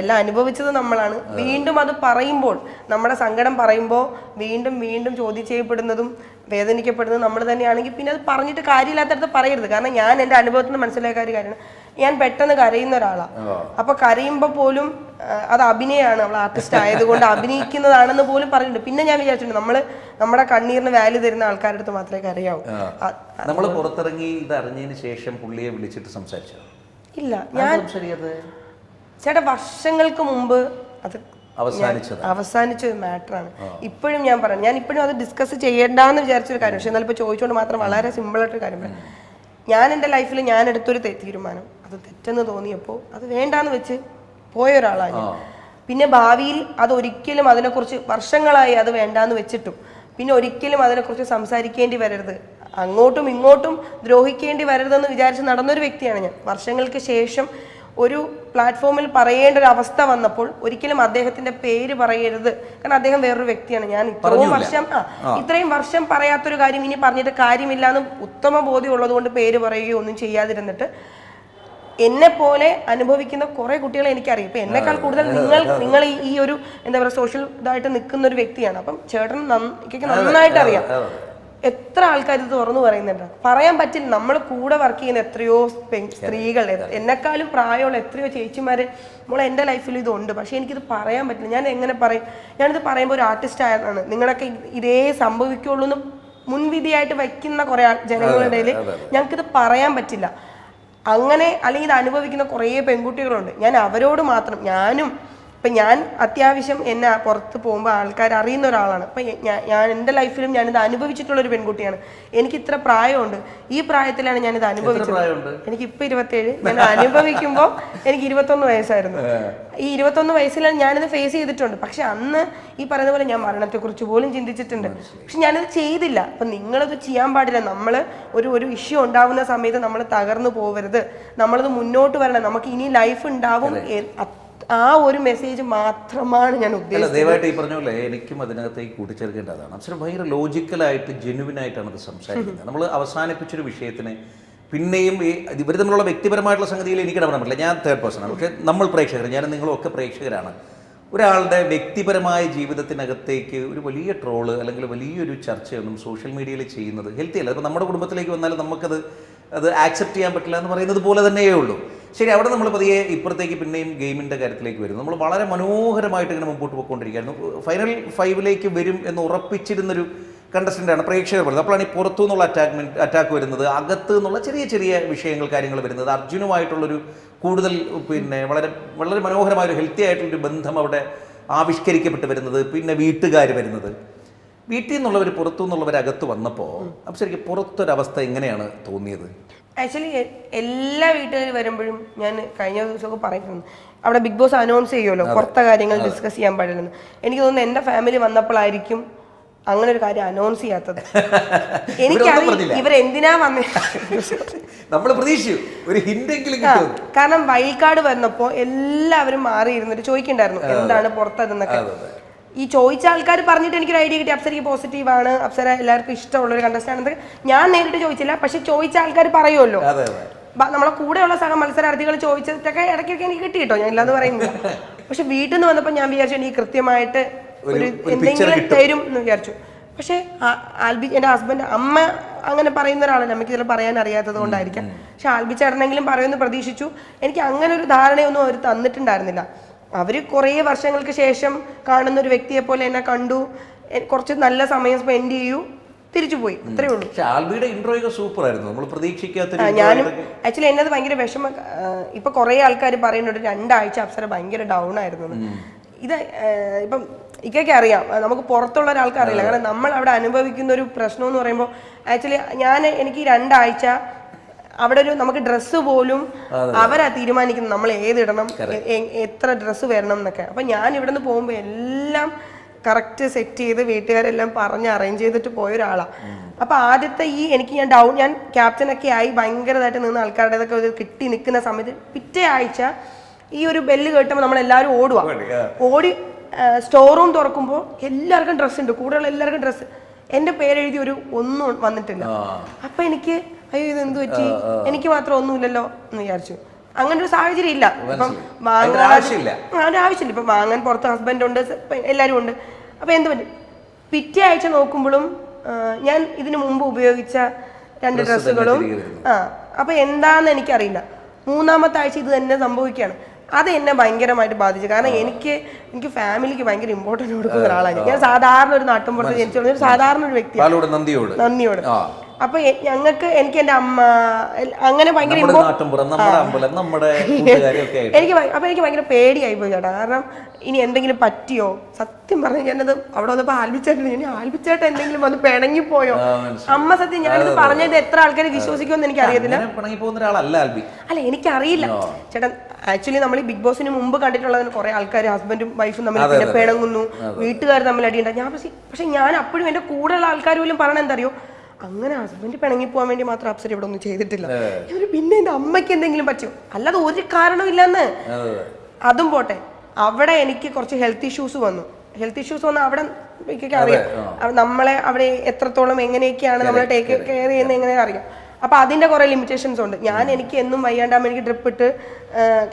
എല്ലാം അനുഭവിച്ചതും നമ്മളാണ്. വീണ്ടും അത് പറയുമ്പോൾ നമ്മുടെ സങ്കടം പറയുമ്പോൾ വീണ്ടും വീണ്ടും ചോദ്യം ചെയ്യപ്പെടുന്നതും വേദനിക്കപ്പെടുന്നതും നമ്മൾ തന്നെയാണെങ്കിൽ പിന്നെ അത് പറഞ്ഞിട്ട് കാര്യമില്ലാത്തടത്ത് പറയരുത്. കാരണം ഞാൻ എന്റെ അനുഭവത്തിൽ നിന്ന് മനസ്സിലാക്കിയ ഒരു കാര്യമാണ്. ഞാൻ പെട്ടെന്ന് കരയുന്ന ഒരാളാണ് അപ്പൊ കരയുമ്പോൾ പോലും അത് അഭിനയമാണ് നമ്മൾ ആർട്ടിസ്റ്റ് ആയതുകൊണ്ട് അഭിനയിക്കുന്നതാണെന്ന് പോലും പറഞ്ഞിട്ടുണ്ട്. പിന്നെ ഞാൻ വിചാരിച്ചിട്ടുണ്ട് നമ്മൾ നമ്മുടെ കണ്ണീരിന് വാല്യൂ തരുന്ന ആൾക്കാരുടെ അടുത്ത് മാത്രമേ കരയാവൂ. നമ്മൾ പുറത്തിറങ്ങി ഇത് അറിഞ്ഞതിന് ശേഷം പുള്ളിയെ വിളിച്ചിട്ട് സംസാരിച്ചു? ഇല്ല. ഞാൻ ചേട്ടാ വർഷങ്ങൾക്ക് മുമ്പ് അത് അവസാനിച്ചത് അവസാനിച്ച ഒരു മാറ്ററാണ്. ഇപ്പോഴും ഞാൻ പറഞ്ഞു ഞാൻ ഇപ്പോഴും അത് ഡിസ്കസ് ചെയ്യേണ്ടെന്ന് വിചാരിച്ചൊരു കാര്യം. പക്ഷെ എന്നാൽ ഇപ്പോൾ ചോദിച്ചുകൊണ്ട് മാത്രം വളരെ സിമ്പിൾ ആയിട്ട് കാര്യം പറയാം. ഞാൻ എന്റെ ലൈഫിൽ ഞാൻ എടുത്തൊരു തീരുമാനം. അത് തെറ്റെന്ന് തോന്നിയപ്പോൾ അത് വേണ്ടാന്ന് വെച്ച് പോയ ഒരാളാണ് ഞാൻ. പിന്നെ ഭാവിയിൽ അത് ഒരിക്കലും അതിനെക്കുറിച്ച് വർഷങ്ങളായി അത് വേണ്ടാന്ന് വെച്ചിട്ടും പിന്നെ ഒരിക്കലും അതിനെക്കുറിച്ച് സംസാരിക്കേണ്ടി വരരുത് അങ്ങോട്ടും ഇങ്ങോട്ടും ദ്രോഹിക്കേണ്ടി വരരുതെന്ന് വിചാരിച്ച് നടന്നൊരു വ്യക്തിയാണ് ഞാൻ. വർഷങ്ങൾക്ക് ശേഷം ഒരു പ്ലാറ്റ്ഫോമിൽ പറയേണ്ട ഒരു അവസ്ഥ വന്നപ്പോൾ ഒരിക്കലും അദ്ദേഹത്തിന്റെ പേര് പറയരുത്. കാരണം അദ്ദേഹം വേറൊരു വ്യക്തിയാണ്. ഞാൻ ഇത്രയും വർഷം ആ ഇത്രയും വർഷം പറയാത്തൊരു കാര്യം ഇനി പറഞ്ഞിട്ട് കാര്യമില്ല എന്ന് ഉത്തമ ബോധ്യം ഉള്ളതുകൊണ്ട് പേര് പറയുകയോ ഒന്നും ചെയ്യാതിരുന്നിട്ട് എന്നെ പോലെ അനുഭവിക്കുന്ന കുറെ കുട്ടികളെ എനിക്കറിയാം. ഇപ്പൊ എന്നെക്കാൾ കൂടുതൽ നിങ്ങൾ നിങ്ങൾ ഈ- ഈ ഒരു എന്താ പറയുക സോഷ്യൽ ഇതായിട്ട് നിൽക്കുന്ന ഒരു വ്യക്തിയാണ്. അപ്പം ചേട്ടൻ നന്നായിട്ട് അറിയാം എത്ര ആൾക്കാർ ഇത് തുറന്നു പറയുന്നുണ്ട്? പറയാൻ പറ്റില്ല. നമ്മൾ കൂടെ വർക്ക് ചെയ്യുന്ന എത്രയോ സ്ത്രീകൾ. എന്നെക്കാളും പ്രായമുള്ള എത്രയോ ചേച്ചിമാർ നമ്മൾ എന്റെ ലൈഫിൽ ഇതുണ്ട്. പക്ഷെ എനിക്കിത് പറയാൻ പറ്റില്ല. ഞാൻ എങ്ങനെ പറയും? ഞാനിത് പറയുമ്പോൾ ഒരു ആർട്ടിസ്റ്റ് ആയതാണ്. നിങ്ങളൊക്കെ ഇതേ സംഭവിക്കുള്ളൂ എന്ന് മുൻവിധിയായിട്ട് വയ്ക്കുന്ന കുറെ ജനങ്ങളുടെ ഇടയിൽ ഞങ്ങൾക്കിത് പറയാൻ പറ്റില്ല. അങ്ങനെ അല്ലെങ്കിൽ ഇത് അനുഭവിക്കുന്ന കുറേ പെൺകുട്ടികളുണ്ട്. ഞാൻ അവരോട് മാത്രം ഞാനും ഇപ്പം ഞാൻ അത്യാവശ്യം എന്നെ പുറത്ത് പോകുമ്പോൾ ആൾക്കാർ അറിയുന്ന ഒരാളാണ്. അപ്പം ഞാൻ ഞാൻ എന്റെ ലൈഫിലും ഞാനിത് അനുഭവിച്ചിട്ടുള്ള ഒരു പെൺകുട്ടിയാണ്. എനിക്ക് ഇത്ര പ്രായമുണ്ട്. ഈ പ്രായത്തിലാണ് ഞാനിത് അനുഭവിച്ചത്? എനിക്ക് ഇപ്പം ഇരുപത്തേഴ്. ഞാൻ അനുഭവിക്കുമ്പോൾ എനിക്ക് ഇരുപത്തൊന്ന് വയസ്സായിരുന്നു. ഈ ഇരുപത്തൊന്ന് വയസ്സിലാണ് ഞാനിത് ഫേസ് ചെയ്തിട്ടുണ്ട്. പക്ഷെ അന്ന് ഈ പറയുന്ന പോലെ ഞാൻ മരണത്തെക്കുറിച്ച് പോലും ചിന്തിച്ചിട്ടുണ്ട്. പക്ഷെ ഞാനിത് ചെയ്തില്ല. അപ്പം നിങ്ങളത് ചെയ്യാൻ പാടില്ല. നമ്മൾ ഒരു ഒരു ഇഷ്യൂ ഉണ്ടാവുന്ന സമയത്ത് നമ്മൾ തകർന്നു പോകരുത് നമ്മളത് മുന്നോട്ട് വരണം. നമുക്ക് ഇനി ലൈഫ് ഉണ്ടാവും ആ ഒരു മെസ്സേജ് മാത്രമാണ് ഞാൻ ഉദ്ദേശിച്ചത്. ദയവായിട്ട് ഈ പറഞ്ഞ പോലെ എനിക്കും അതിനകത്തേക്ക് കൂട്ടിച്ചേർക്കേണ്ടതാണ് അച്ഛൻ ഭയങ്കര ലോജിക്കലായിട്ട് ജെനുവിനായിട്ടാണ് ഇത് സംസാരിക്കുന്നത്. നമ്മൾ അവസാനിപ്പിച്ചൊരു വിഷയത്തിന് പിന്നെയും ഈ ഇവർ തമ്മിലുള്ള വ്യക്തിപരമായിട്ടുള്ള സംഗതിയിൽ എനിക്ക് ഇടപെടാൻ പറ്റില്ല. ഞാൻ തേർഡ് പേഴ്സണാണ് പക്ഷേ നമ്മൾ പ്രേക്ഷകർ ഞാൻ നിങ്ങളൊക്കെ പ്രേക്ഷകരാണ്. ഒരാളുടെ വ്യക്തിപരമായ ജീവിതത്തിനകത്തേക്ക് ഒരു വലിയ ട്രോൾ അല്ലെങ്കിൽ വലിയൊരു ചർച്ചയൊന്നും സോഷ്യൽ മീഡിയയിൽ ചെയ്യുന്നത് ഹെൽത്തി അല്ല. ഇപ്പോൾ നമ്മുടെ കുടുംബത്തിലേക്ക് വന്നാൽ നമുക്കത് അത് ആക്സെപ്റ്റ് ചെയ്യാൻ പറ്റില്ല എന്ന് പറയുന്നത് പോലെ തന്നെയേ ഉള്ളൂ. ശരി അവിടെ നമ്മൾ പതിയെ ഇപ്പുറത്തേക്ക് പിന്നെയും ഗെയിമിന്റെ കാര്യത്തിലേക്ക് വരുന്നു. നമ്മൾ വളരെ മനോഹരമായിട്ട് ഇങ്ങനെ മുമ്പോട്ട് പോയിക്കൊണ്ടിരിക്കുകയായിരുന്നു. ഫൈനൽ ഫൈവിലേക്ക് വരും എന്ന് ഉറപ്പിച്ചിരുന്നൊരു കണ്ടസ്റ്റന്റാണ് പ്രേക്ഷകർ പറയുന്നത്. അപ്പോഴാണ് ഈ പുറത്തു നിന്നുള്ള അറ്റാക്ക്മെന്റ് അറ്റാക്ക് വരുന്നത് അകത്ത് നിന്നുള്ള ചെറിയ ചെറിയ വിഷയങ്ങൾ കാര്യങ്ങൾ വരുന്നത്. അർജുനുമായിട്ടുള്ളൊരു കൂടുതൽ പിന്നെ വളരെ വളരെ മനോഹരമായ ഒരു ഹെൽത്തി ആയിട്ടുള്ളൊരു ബന്ധം അവിടെ ആവിഷ്കരിക്കപ്പെട്ട് വരുന്നത് പിന്നെ വീട്ടുകാർ വരുന്നത്. വീട്ടിൽ നിന്നുള്ളവർ പുറത്തു നിന്നുള്ളവർ അകത്ത് വന്നപ്പോൾ അപ്പം ശരിക്കും പുറത്തൊരവസ്ഥ എങ്ങനെയാണ് തോന്നിയത്? ആക്ച്വലി എല്ലാ വീട്ടുകാർ വരുമ്പോഴും ഞാൻ കഴിഞ്ഞ ദിവസമൊക്കെ പറയുന്നു അവിടെ ബിഗ് ബോസ് അനൗൺസ് ചെയ്യുമല്ലോ പുറത്തെ കാര്യങ്ങൾ ഡിസ്കസ് ചെയ്യാൻ പാടില്ലെന്ന്. എനിക്ക് തോന്നുന്നു എന്റെ ഫാമിലി വന്നപ്പോഴായിരിക്കും അങ്ങനെ ഒരു കാര്യം അനൗൺസ് ചെയ്യാത്തത്. [LAUGHS] എനിക്കറിയില്ല. ഇവരെന്തിനാ വന്നേ? [LAUGHS] നമ്മൾ പ്രതീക്ഷിച്ചു ഒരു ഹിന്റെങ്കിലും കാരണം വൈൽഡ് വന്നപ്പോ എല്ലാവരും മാറി ഇരുന്നിട്ട് ചോദിക്കണ്ടായിരുന്നു എന്താണ് പുറത്തതെന്നൊക്കെ. ഈ ചോദിച്ച ആൾക്കാർ പറഞ്ഞിട്ട് എനിക്കൊരു ഐഡിയ കിട്ടി. അപ്സരയ്ക്ക് പോസിറ്റീവ് ആണ്. അപ്സര എല്ലാവർക്കും ഇഷ്ടമുള്ളൊരു കണ്ടസ്റ്റാണ് എന്നൊക്കെ ഞാൻ നേരിട്ട് ചോദിച്ചില്ല. പക്ഷെ ചോദിച്ച ആൾക്കാർ പറയുമല്ലോ. നമ്മളെ കൂടെയുള്ള സഹ മത്സരാർത്ഥികൾ ചോദിച്ചിട്ടൊക്കെ ഇടയ്ക്കൊക്കെ എനിക്ക് കിട്ടി കേട്ടോ ഞാൻ ഇല്ലാന്ന് പറയുന്നില്ല. പക്ഷെ വീട്ടിൽ നിന്ന് വന്നപ്പോൾ ഞാൻ വിചാരിച്ചു എനിക്ക് കൃത്യമായിട്ട് ഒരു എന്തെങ്കിലും തരും എന്ന് വിചാരിച്ചു. പക്ഷെ ആൽബി എന്റെ ഹസ്ബൻഡ് അമ്മ അങ്ങനെ പറയുന്ന ഒരാളല്ല നമുക്ക് ഇതിൽ പറയാൻ അറിയാത്തത് കൊണ്ടായിരിക്കാം. പക്ഷെ ആൽബി ചേട്ടനെങ്കിലും പറയുമെന്ന് പ്രതീക്ഷിച്ചു. എനിക്ക് അങ്ങനെ ഒരു ധാരണയൊന്നും അവർ തന്നിട്ടുണ്ടായിരുന്നില്ല. അവർ കുറേ വർഷങ്ങൾക്ക് ശേഷം കാണുന്ന ഒരു വ്യക്തിയെ പോലെ എന്നെ കണ്ടു. കുറച്ച് നല്ല സമയം സ്പെൻഡ് ചെയ്യൂ തിരിച്ചു പോയി. അത്രേ ഉള്ളൂ. പക്ഷെ ആൽബിയുടെ ഇൻട്രോ സൂപ്പർ ആയിരുന്നു. നമ്മൾ intro ഞാനും. ആക്ച്വലി എന്നത് ഭയങ്കര വിഷമ. ഇപ്പൊ കുറെ ആൾക്കാർ പറയുന്നുണ്ട് രണ്ടാഴ്ച അപ്സര ഭയങ്കര ഡൗൺ ആയിരുന്നു ഇത് ഇപ്പം ഇക്കൊക്കെ അറിയാം. നമുക്ക് പുറത്തുള്ള ഒരാൾക്ക് അറിയില്ല. കാരണം നമ്മൾ അവിടെ അനുഭവിക്കുന്ന ഒരു പ്രശ്നം എന്ന് പറയുമ്പോൾ ആക്ച്വലി ഞാൻ എനിക്ക് രണ്ടാഴ്ച അവിടെ ഒരു നമുക്ക് ഡ്രസ്സ് പോലും അവരാ തീരുമാനിക്കുന്നത്. നമ്മൾ ഏതിടണം? എത്ര ഡ്രസ്സ് വരണം എന്നൊക്കെ. അപ്പൊ ഞാൻ ഇവിടെ നിന്ന് പോകുമ്പോൾ എല്ലാം കറക്റ്റ് സെറ്റ് ചെയ്ത് വീട്ടുകാരെല്ലാം പറഞ്ഞ് അറേഞ്ച് ചെയ്തിട്ട് പോയ ഒരാളാണ് അപ്പൊ ആദ്യത്തെ ഈ എനിക്ക് ഞാൻ ഡൗൺ ഞാൻ ക്യാപ്റ്റനൊക്കെ ആയി ഭയങ്കരമായിട്ട് നിന്ന് ആൾക്കാരുടേതൊക്കെ ഒരു കിട്ടി നിൽക്കുന്ന സമയത്ത് പിറ്റേ ആഴ്ച ഈ ഒരു ബെല്ല് കേട്ടുമ്പോൾ നമ്മൾ എല്ലാവരും ഓടുക ഓടി സ്റ്റോർ റൂം തുറക്കുമ്പോൾ എല്ലാവർക്കും ഡ്രസ്സ് ഉണ്ട്. കൂടെയുള്ള എല്ലാവർക്കും ഡ്രസ്സ് എന്റെ പേരെഴുതി ഒരു ഒന്നും വന്നിട്ടില്ല. അപ്പൊ എനിക്ക് അയ്യോ ഇത് എന്ത് പറ്റി എനിക്ക് മാത്രം ഒന്നുമില്ലല്ലോ എന്ന് വിചാരിച്ചു. അങ്ങനെ ഒരു സാഹചര്യം ഇല്ല. ഇപ്പം വാങ്ങാൻ ആവശ്യമില്ല. ഇപ്പൊ വാങ്ങാൻ പുറത്ത് ഹസ്ബൻഡ് ഉണ്ട് എല്ലാരും എല്ലാവരും ഉണ്ട്. അപ്പൊ എന്ത് പറ്റും? പിറ്റേ ആഴ്ച നോക്കുമ്പോഴും ഞാൻ ഇതിനു മുമ്പ് ഉപയോഗിച്ച രണ്ട് ഡ്രസ്സുകളും ആ അപ്പൊ എന്താന്ന് എനിക്കറിയില്ല. മൂന്നാമത്തെ ആഴ്ച ഇത് തന്നെ സംഭവിക്കുകയാണ്. അത് എന്നെ ഭയങ്കരമായിട്ട് ബാധിച്ചു. കാരണം എനിക്ക് എനിക്ക് ഫാമിലിക്ക് ഭയങ്കര ഇമ്പോർട്ടന്റ് കൊടുക്കുന്ന ഒരാളാണ്. ഞാൻ. സാധാരണ ഒരു നാട്ടിൻപുറത്ത് ജനിച്ചു ഒരു സാധാരണ ഒരു വ്യക്തിയാണ്. നന്ദിയോട്. നന്ദിയോട്. അപ്പൊ ഞങ്ങൾക്ക് എനിക്ക് എന്റെ അമ്മ അങ്ങനെ ഭയങ്കര എനിക്ക് അപ്പൊ എനിക്ക് ഭയങ്കര പേടിയായി പോയി ചേട്ടാ. കാരണം ഇനി എന്തെങ്കിലും പറ്റിയോ? സത്യം പറഞ്ഞു ഞാനത് അവിടെ വന്നപ്പോ ആൽബിച്ചേട്ടൻ ഇനി ആൽബിച്ചേട്ടൻ എന്തെങ്കിലും വന്ന് പിണങ്ങി പോയോ? അമ്മ സത്യം ഞാനത് പറഞ്ഞത് എത്ര ആൾക്കാരെ വിശ്വസിക്കുമെന്ന് എനിക്ക് അറിയത്തില്ല അല്ല എനിക്കറിയില്ല. ചേട്ടൻ ആക്ച്വലി നമ്മൾ ഈ ബിഗ് ബോസിന് മുമ്പ് കണ്ടിട്ടുള്ളതിന് കുറെ ആൾക്കാർ ഹസ്ബൻഡും വൈഫും തമ്മിൽ പിന്നെ പിണങ്ങുന്നു. വീട്ടുകാർ തമ്മിൽ അടിയുണ്ടായി. ഞാൻ പക്ഷേ ഞാൻ അപ്പോഴും എന്റെ കൂടെയുള്ള ആൾക്കാർ പോലും പറഞ്ഞെന്തറിയോ അങ്ങനെ ഹസ്ബൻഡ് പിണങ്ങി പോകാൻ വേണ്ടി മാത്രം അപ്സര ഇവിടെ ഒന്നും ചെയ്തിട്ടില്ല. പിന്നെ എന്റെ അമ്മയ്ക്ക് എന്തെങ്കിലും പറ്റും അല്ലാതെ ഒരു കാരണമില്ലെന്ന് അതും പോട്ടെ. അവിടെ എനിക്ക് കുറച്ച് ഹെൽത്ത് ഇഷ്യൂസ് വന്നു. ഹെൽത്ത് ഇഷ്യൂസ് വന്നാൽ അവിടെ അറിയാം. നമ്മളെ അവിടെ എത്രത്തോളം എങ്ങനെയൊക്കെയാണ് നമ്മളെ ടേക്ക് കെയർ ചെയ്യുന്നത് എങ്ങനെ അറിയാം. അപ്പൊ അതിന്റെ കുറെ ലിമിറ്റേഷൻസ് ഉണ്ട്. ഞാൻ എനിക്ക് എന്നും വയ്യാണ്ടാകുമ്പോൾ എനിക്ക് ഡ്രിപ്പ് ഇട്ട്